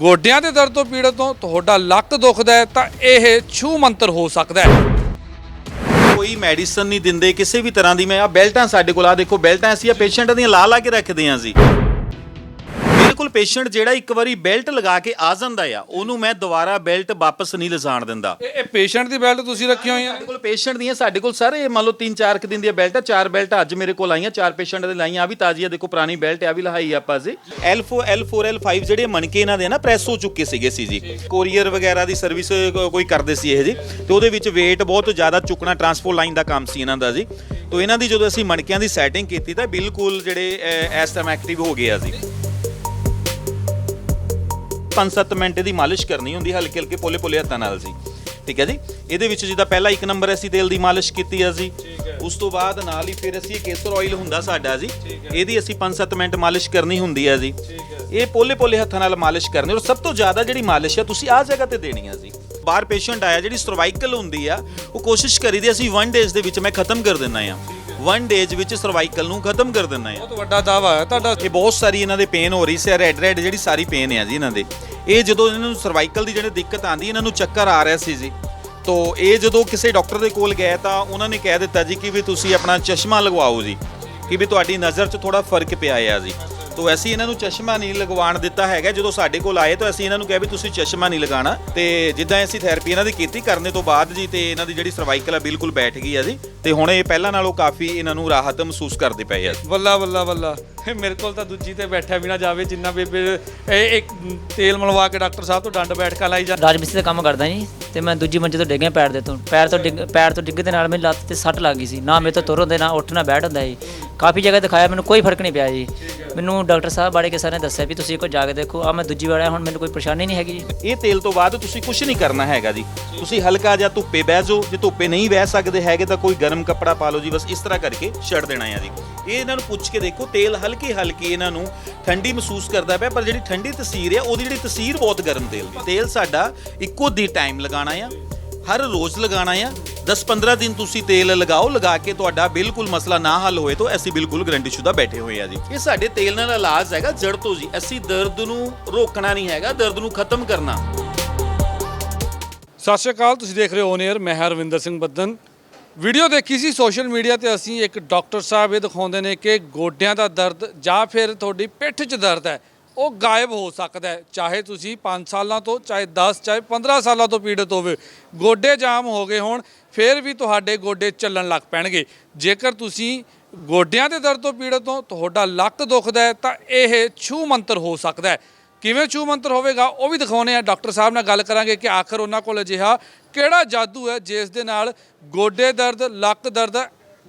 ਗੋਡਿਆਂ ਦੇ ਦਰਦ ਤੋਂ ਪੀੜਤ ਤੋਂ ਤੁਹਾਡਾ ਲੱਕ ਦੁਖਦਾ ਹੈ ਤਾਂ ਇਹ ਛੂ ਮੰਤਰ ਹੋ ਸਕਦਾ ਹੈ। ਕੋਈ ਮੈਡੀਸਨ ਨਹੀਂ ਦਿੰਦੇ, ਕਿਸੇ ਵੀ ਤਰ੍ਹਾਂ ਦੀ। ਮੈਂ ਆ ਬੈਲਟਾਂ ਸਾਡੇ ਕੋਲ ਆ ਦੇਖੋ ਬੈਲਟਾਂ ਅਸੀਂ ਆ ਪੇਸ਼ੈਂਟਾਂ ਦੀਆਂ ਲਾ ਲਾ ਕੇ ਰੱਖਦੇ ਹਾਂ ਜੀ। ਬਿਲਕੁਲ ਪੇਸ਼ੈਂਟ ਜਿਹੜਾ ਇੱਕ ਵਾਰੀ ਬੈਲਟ ਲਗਾ ਕੇ ਆ ਜਾਂਦਾ ਆ ਉਹਨੂੰ ਮੈਂ ਦੁਬਾਰਾ ਬੈਲਟ ਵਾਪਸ ਨਹੀਂ ਲਿਜਾਣ ਦਿੰਦਾ। ਇਹ ਇਹ ਪੇਸ਼ੈਂਟ ਦੀ ਬੈਲਟ ਤੁਸੀਂ ਰੱਖੀ ਹੋਈਆਂ? ਸਾਡੇ ਕੋਲ ਪੇਸ਼ੈਂਟ ਦੀਆਂ ਸਾਡੇ ਕੋਲ ਸਰ ਮੰਨ ਲਓ 3-4 ਕੁ ਦਿਨ ਦੀਆਂ ਬੈਲਟਾਂ ਚਾਰ ਬੈਲਟਾਂ ਅੱਜ ਮੇਰੇ ਕੋਲ ਆਈਆਂ ਚਾਰ ਪੇਸ਼ੈਂਟ ਦੇ ਲਾਈਆਂ ਆ ਵੀ ਤਾਜ਼ੀ ਆ ਦੇਖੋ ਪੁਰਾਣੀ ਬੈਲਟ ਆ ਵੀ ਲਹਾਈ ਆਪਾਂ ਜੀ। L4 L4 L5 ਜਿਹੜੇ ਮਣਕੇ ਇਹਨਾਂ ਦੇ ਨਾ ਪ੍ਰੈਸ ਹੋ ਚੁੱਕੇ ਸੀਗੇ ਸੀ ਜੀ। ਕੋਰੀਅਰ ਵਗੈਰਾ ਦੀ ਸਰਵਿਸ ਕੋਈ ਕਰਦੇ ਸੀ ਇਹ ਜੀ। ਤੇ ਉਹਦੇ ਵਿੱਚ weight ਬਹੁਤ ਜ਼ਿਆਦਾ ਚੁੱਕਣਾ ਟਰਾਂਸਪੋਰਟ ਲਾਈਨ ਦਾ ਕੰਮ ਸੀ ਇਹਨਾਂ ਦਾ ਜੀ। ਤੋਂ ਇਹਨਾਂ ਦੀ ਜਦੋਂ ਅਸੀਂ ਮਣਕਿਆਂ ਦੀ ਸੈਟਿੰਗ ਕੀਤੀ ਤਾਂ ਬਿਲਕੁਲ ਜਿਹੜੇ ਅਹ, ਇਸ ਟਾਈਮ ਐਕਟਿਵ ਹੋ ਗਏ ਆ ਜੀ। 5-7 ਮਿੰਟ ਦੀ ਮਾਲਿਸ਼ ਕਰਨੀ ਹੁੰਦੀ ਹਲਕੇ ਹਲਕੇ ਪੋਲੇ ਪੋਲੇ ਹੱਥਾਂ ਨਾਲ ਜੀ ਠੀਕ ਹੈ ਜੀ? ਇਹਦੇ ਵਿੱਚ ਜਿੱਦਾਂ ਪਹਿਲਾ ਇੱਕ ਨੰਬਰ ਅਸੀਂ ਤੇਲ ਦੀ ਮਾਲਿਸ਼ ਕੀਤੀ ਆ ਜੀ। ਉਸ ਤੋਂ ਬਾਅਦ ਨਾਲ ਹੀ ਫਿਰ ਅਸੀਂ ਕੇਸਰ ਆਇਲ ਹੁੰਦਾ ਸਾਡਾ ਜੀ। ਇਹਦੀ ਅਸੀਂ 5-7 ਮਿੰਟ ਮਾਲਿਸ਼ ਕਰਨੀ ਹੁੰਦੀ ਆ ਜੀ। ਇਹ ਪੋਲੇ ਪੋਲੇ ਹੱਥਾਂ ਨਾਲ ਮਾਲਿਸ਼ ਕਰਨੀ ਔਰ ਸਭ ਤੋਂ ਜ਼ਿਆਦਾ ਜਿਹੜੀ ਮਾਲਿਸ਼ ਆ ਤੁਸੀਂ ਆ ਜਗ੍ਹਾ ਤੇ ਦੇਣੀ ਆ ਜੀ। ਬਾਹਰ ਪੇਸ਼ੈਂਟ ਆਇਆ ਜਿਹੜੀ ਸਰਵਾਈਕਲ ਹੁੰਦੀ ਆ ਉਹ ਕੋਸ਼ਿਸ਼ ਕਰੀਦੀ ਅਸੀਂ 1 ਡੇਜ਼ ਦੇ ਵਿੱਚ ਮੈਂ ਖਤਮ ਕਰ ਦਿੰਨਾ ਆ। 1 ਡੇਜ਼ ਵਿੱਚ ਸਰਵਾਈਕਲ ਨੂੰ ਖਤਮ ਕਰ ਦਿੰਨਾ ਆ ਬਹੁਤ ਵੱਡਾ ਦਾਵਾ ਹੈ। ਤੁਹਾਡਾ ਇਹ ਬਹੁਤ ਸਾਰੀ ਇਹਨਾਂ ਦੇ ਪੇਨ ਹੋ ਰਹੀ ਸੀ। ਰੈਡ ਰੈਡ ਜਿਹੜੀ ਸਾਰੀ ਪੇਨ ਹੈ ਜੀ ਇਹਨਾਂ ਦੇ। ਇਹ ਜਦੋਂ ਇਹਨਾਂ ਨੂੰ ਸਰਵਾਈਕਲ ਦੀ ਜਿਹੜੀ ਦਿੱਕਤ ਆਂਦੀ ਇਹਨਾਂ ਨੂੰ ਚੱਕਰ ਆ ਰਿਹਾ ਸੀ ਜੀ। ਤੋ ਇਹ ਜਦੋਂ ਕਿਸੇ ਡਾਕਟਰ ਦੇ ਕੋਲ ਗਏ ਤਾਂ ਉਹਨਾਂ ਨੇ ਕਹਿ ਦਿੱਤਾ ਜੀ ਕਿ ਵੀ ਤੁਸੀਂ ਆਪਣਾ ਚਸ਼ਮਾ ਲਗਵਾਓ ਜੀ। ਕਿ ਵੀ ਤੁਹਾਡੀ ਨਜ਼ਰ 'ਚ ਥੋੜਾ ਫ਼ਰਕ ਪਿਆ ਆ ਜੀ। ਤੋ ਅਸੀਂ ਇਹਨਾਂ ਨੂੰ ਚਸ਼ਮਾ ਨਹੀਂ ਲਗਵਾਉਣ ਦਿੱਤਾ ਹੈਗਾ। ਜਦੋਂ ਸਾਡੇ ਕੋਲ ਆਏ ਤਾਂ ਅਸੀਂ ਇਹਨਾਂ ਨੂੰ ਕਿਹਾ ਵੀ ਤੁਸੀਂ ਚਸ਼ਮਾ ਨਹੀਂ ਲਗਾਉਣਾ। ਤੇ ਜਿੱਦਾਂ ਅਸੀਂ ਥੈਰੇਪੀ ਇਹਨਾਂ ਦੀ ਕੀਤੀ ਕਰਨੇ ਤੋਂ ਬਾਅਦ ਜੀ ਤੇ ਇਹਨਾਂ ਦੀ ਜਿਹੜੀ ਸਰਵਾਈਕਲ ਆ ਬਿਲਕੁਲ ਬੈਠ ਗਈ ਆ ਜੀ। ਤੇ ਹੁਣ ਇਹ ਪਹਿਲਾਂ ਨਾਲੋਂ ਕਾਫੀ ਇਹਨਾਂ ਨੂੰ ਰਾਹਤ ਮਹਿਸੂਸ ਕਰਦੇ ਪਏ ਆ ਬੱਲਾ ਬੱਲਾ ਬੱਲਾ ਇਹ ਮੇਰੇ ਕੋਲ ਤਾਂ ਦੂਜੀ ਤੇ ਬੈਠਿਆ ਵੀ ਨਾ ਜਾਵੇ ਜਿੰਨਾ ਬੇਬੇ ਇਹ ਇੱਕ ਤੇਲ ਮਲਵਾ ਕੇ ਡਾਕਟਰ ਸਾਹਿਬ ਤੋਂ ਡੰਡ ਬੈਠ ਕੇ ਲਾਈ ਜਾ ਰਾਜ ਮਿਸਤਰੀ ਦਾ ਕੰਮ ਕਰਦਾ ਜੀ ਤੇ ਮੈਂ ਦੂਜੀ ਮੰਜ਼ੇ ਤੋਂ ਡਿੱਗ ਗਿਆ ਪੈਰ ਦੇ ਤੋਂ। ਪੈਰ ਤੋਂ ਡਿੱਗ ਪੈਰ ਤੋਂ ਡਿੱਗ ਦੇ ਨਾਲ ਮੇਰੀ ਲੱਤ ਤੇ ਸੱਟ ਲੱਗ ਗਈ ਸੀ। ਨਾ ਮੇਰੇ ਤੋਂ ਤੁਰ ਹੁੰਦੇ ਨਾ ਉੱਠ ਨਾ ਬੈਠ ਹੁੰਦਾ ਜੀ। ਕਾਫੀ ਜਗ੍ਹਾ ਦਿਖਾਇਆ, ਮੈਨੂੰ ਕੋਈ ਫ਼ਰਕ ਨਹੀਂ ਪਿਆ ਜੀ। ਮੈਨੂੰ ਡਾਕਟਰ ਸਾਹਿਬ ਬਾੜੇ ਕਿਸੇ ਸਰ ਨੇ ਦੱਸਿਆ ਵੀ ਤੁਸੀਂ ਇੱਕ ਵਾਰ ਜਾ ਕੇ ਦੇਖੋ ਆ ਮੈਂ ਦੂਜੀ ਵਾਰ ਆਇਆ, ਹੁਣ ਮੈਨੂੰ ਕੋਈ ਪਰੇਸ਼ਾਨੀ ਨਹੀਂ ਹੈਗੀ ਜੀ। ਇਹ ਤੇਲ ਤੋਂ ਬਾਅਦ ਤੁਸੀਂ ਕੁਝ ਨਹੀਂ ਕਰਨਾ ਹੈਗਾ ਜੀ। ਤੁਸੀਂ ਹਲਕਾ ਜਿਹਾ ਧੁੱਪੇ ਬਹਿ ਜਾਓ, ਜੇ ਧੁੱਪੇ ਨਹੀਂ ਬਹਿ ਸਕਦੇ ਹੈਗੇ ਤਾਂ ਕੋਈ ਗਰਮ ਕੱਪੜਾ ਪਾ ਲਓ ਜੀ, ਬਸ ਇਸ ਤਰ੍ਹਾਂ ਕਰਕੇ ਛੱਡ ਦੇਣਾ ਹੈ ਜੀ। ਇਹ ਇਹਨਾਂ ਨੂੰ ਪੁੱਛ ਕੇ ਦੇਖੋ, ਤੇਲ ਹਲਕੀ ਹਲਕੀ ਇਹਨਾਂ ਨੂੰ ਠੰਡੀ ਮਹਿਸੂਸ ਕਰਦਾ ਪਿਆ, ਪਰ ਜਿਹੜੀ ਠੰਡੀ ਤਸੀਰ ਹੈ ਉਹਦੀ ਜਿਹੜੀ ਤਸੀਰ ਬਹੁਤ ਗਰਮ ਤੇਲ ਦੀ। ਤੇਲ ਸਾਡਾ ਇੱਕੋ ਦੀ ਟਾਈਮ ਲਗਾਉਣਾ ਆ, ਹਰ ਰੋਜ਼ ਲਗਾਉਣਾ ਆ 10-15 ਦਿਨ ਤੁਸੀਂ ਤੇਲ ਲਗਾਓ ਲਗਾ ਕੇ ਤੁਹਾਡਾ ਬਿਲਕੁਲ ਮਸਲਾ ਨਾ ਹੱਲ ਹੋਏ ਤਾਂ ਅਸੀਂ ਬਿਲਕੁਲ ਗਰੰਟੀ ਸ਼ੁਦਾ ਬੈਠੇ ਹੋਏ ਆ ਜੀ। ਇਹ ਸਾਡੇ ਤੇਲ ਨਾਲ ਇਲਾਜ ਹੈਗਾ ਜੜ ਤੋਂ ਜੀ। ਅਸੀਂ ਦਰਦ ਨੂੰ ਰੋਕਣਾ ਨਹੀਂ ਹੈਗਾ ਦਰਦ ਨੂੰ ਖਤਮ ਕਰਨਾ। ਸਤਿ ਸ਼੍ਰੀ ਅਕਾਲ ਤੁਸੀਂ ਦੇਖ ਰਹੇ ਹੋ ਔਨ 에ਅਰ ਮੈਂ ਹਾਂ ਰਵਿੰਦਰ ਸਿੰਘ ਬੱਦਨ। ਵੀਡੀਓ ਦੇਖੀ ਸੀ ਸੋਸ਼ਲ ਮੀਡੀਆ ਤੇ ਅਸੀਂ ਇੱਕ ਡਾਕਟਰ ਸਾਹਿਬ ਇਹ ਦਿਖਾਉਂਦੇ ਨੇ ਕਿ ਗੋਡਿਆਂ ਦਾ ਦਰਦ ਜਾਂ ਫਿਰ ਤੁਹਾਡੀ ਪਿੱਠ 'ਚ ਦਰਦ ਹੈ ਉਹ ਗਾਇਬ ਹੋ ਸਕਦਾ ਹੈ। ਚਾਹੇ ਤੁਸੀਂ 5 ਸਾਲਾਂ ਤੋਂ ਚਾਹੇ 10 ਚਾਹੇ 15 ਸਾਲਾਂ ਤੋਂ ਪੀੜਤ ਹੋਵੇ ਗੋਡੇ ਜਾਮ ਹੋ ਗਏ ਹੋਣ ਫਿਰ ਵੀ ਤੁਹਾਡੇ ਗੋਡੇ ਚੱਲਣ ਲੱਗ ਪੈਣਗੇ। ਜੇਕਰ ਤੁਸੀਂ ਗੋਡਿਆਂ ਦੇ ਦਰਦ ਤੋਂ ਪੀੜਤ ਹੋ, ਤੁਹਾਡਾ ਲੱਕ ਦੁਖਦਾ ਹੈ, ਤਾਂ ਇਹ ਛੂ ਮੰਤਰ ਹੋ ਸਕਦਾ ਹੈ। ਕਿਵੇਂ ਛੂ ਮੰਤਰ ਹੋਵੇਗਾ, ਉਹ ਵੀ ਦਿਖਾਉਣੇ ਆ ਡਾਕਟਰ ਸਾਹਿਬ ਨਾਲ ਗੱਲ ਕਰਾਂਗੇ ਕਿ ਆਖਰ ਉਹਨਾਂ ਕੋਲ ਅਜਿਹਾ ਕਿਹੜਾ ਜਾਦੂ ਹੈ, ਜਿਸ ਦੇ ਨਾਲ ਗੋਡੇ ਦਰਦ, ਲੱਕ ਦਰਦ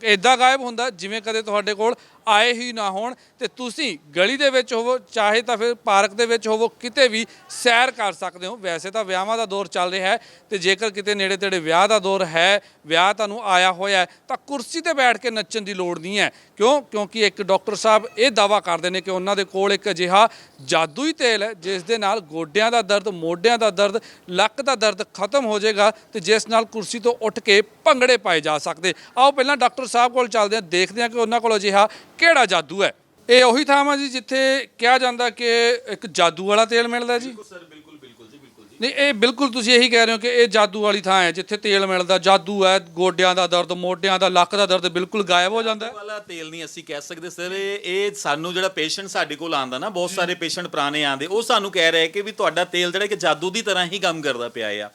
ਇਦਾਂ ਗਾਇਬ ਹੁੰਦਾ, ਜਿਵੇਂ ਕਦੇ ਤੁਹਾਡੇ ਕੋਲ ਆਏ ਹੀ ਨਾ ਹੋਣ ਤੇ ਤੁਸੀਂ ਗਲੀ ਦੇ ਵਿੱਚ ਹੋਵੋ, ਚਾਹੇ ਤਾਂ ਫਿਰ ਪਾਰਕ ਦੇ ਵਿੱਚ ਹੋਵੋ, ਕਿਤੇ ਵੀ ਸੈਰ ਕਰ ਸਕਦੇ ਹੋ। ਵੈਸੇ ਤਾਂ ਵਿਆਹਾਂ ਦਾ ਦੌਰ ਚੱਲ ਰਿਹਾ ਹੈ ਤੇ ਜੇਕਰ ਕਿਤੇ ਨੇੜੇ ਤੇੜੇ ਵਿਆਹ ਦਾ ਦੌਰ ਹੈ, ਵਿਆਹ ਤੁਹਾਨੂੰ ਆਇਆ ਹੋਇਆ ਤਾਂ ਕੁਰਸੀ ਤੇ ਬੈਠ ਕੇ ਨੱਚਣ ਦੀ ਲੋੜ ਨਹੀਂ ਹੈ। ਕਿਉਂ? ਕਿਉਂਕਿ ਇੱਕ ਡਾਕਟਰ ਸਾਹਿਬ ਇਹ ਦਾਵਾ ਕਰਦੇ ਨੇ ਕਿ ਉਹਨਾਂ ਦੇ ਕੋਲ ਇੱਕ ਅਜਿਹਾ ਜਾਦੂਈ ਤੇਲ ਹੈ, ਜਿਸ ਦੇ ਨਾਲ ਗੋਡਿਆਂ ਦਾ ਦਰਦ, ਮੋਢਿਆਂ ਦਾ ਦਰਦ, ਲੱਕ ਦਾ ਦਰਦ ਖਤਮ ਹੋ ਜਾਏਗਾ ਤੇ ਜਿਸ ਨਾਲ ਕੁਰਸੀ ਤੋਂ ਉੱਠ ਕੇ ਭੰਗੜੇ ਪਾਏ ਜਾ ਸਕਦੇ। ਆਓ, ਪਹਿਲਾਂ ਡਾਕਟਰ ਸਾਹਿਬ ਕੋਲ ਚੱਲਦੇ ਹਾਂ, ਦੇਖਦੇ ਹਾਂ ਕਿ ਉਹਨਾਂ ਕੋਲ ਅਜਿਹਾ ਕਿਹੜਾ ਜਾਦੂ ਹੈ? ਇਹ ਉਹੀ ਥਾਂ ਹੈ ਜੀ ਜਿੱਥੇ ਕਿਹਾ ਜਾਂਦਾ ਕਿ ਇੱਕ ਜਾਦੂ ਵਾਲਾ ਤੇਲ ਮਿਲਦਾ ਜੀ। ਸਰ ਬਿਲਕੁਲ ਬਿਲਕੁਲ ਜੀ ਬਿਲਕੁਲ ਜੀ। ਨਹੀਂ ਇਹ ਬਿਲਕੁਲ ਤੁਸੀਂ ਇਹੀ ਕਹਿ ਰਹੇ ਹੋ ਕਿ ਇਹ ਜਾਦੂ ਵਾਲੀ ਥਾਂ ਹੈ ਜਿੱਥੇ ਤੇਲ ਮਿਲਦਾ ਜਾਦੂ ਹੈ ਗੋਡਿਆਂ ਦਾ ਦਰਦ ਮੋਢਿਆਂ ਦਾ ਲੱਕ ਦਾ ਦਰਦ ਬਿਲਕੁਲ ਗਾਇਬ ਹੋ ਜਾਂਦਾ ਹੈ। ਵਾਲਾ ਤੇਲ ਨਹੀਂ ਅਸੀਂ ਕਹਿ ਸਕਦੇ ਸਰ ਇਹ ਇਹ ਸਾਨੂੰ ਜਿਹੜਾ ਪੇਸ਼ੈਂਟ ਸਾਡੇ ਕੋਲ ਆਂਦਾ ਨਾ ਬਹੁਤ ਸਾਰੇ ਪੇਸ਼ੈਂਟ ਪੁਰਾਣੇ ਆਂਦੇ ਉਹ ਸਾਨੂੰ ਕਹਿ ਰਹੇ ਕਿ ਵੀ ਤੁਹਾਡਾ ਤੇਲ ਜਿਹੜਾ ਕਿ ਜਾਦੂ ਦੀ ਤਰ੍ਹਾਂ ਹੀ ਕੰਮ ਕਰਦਾ ਪਿਆ ਆ।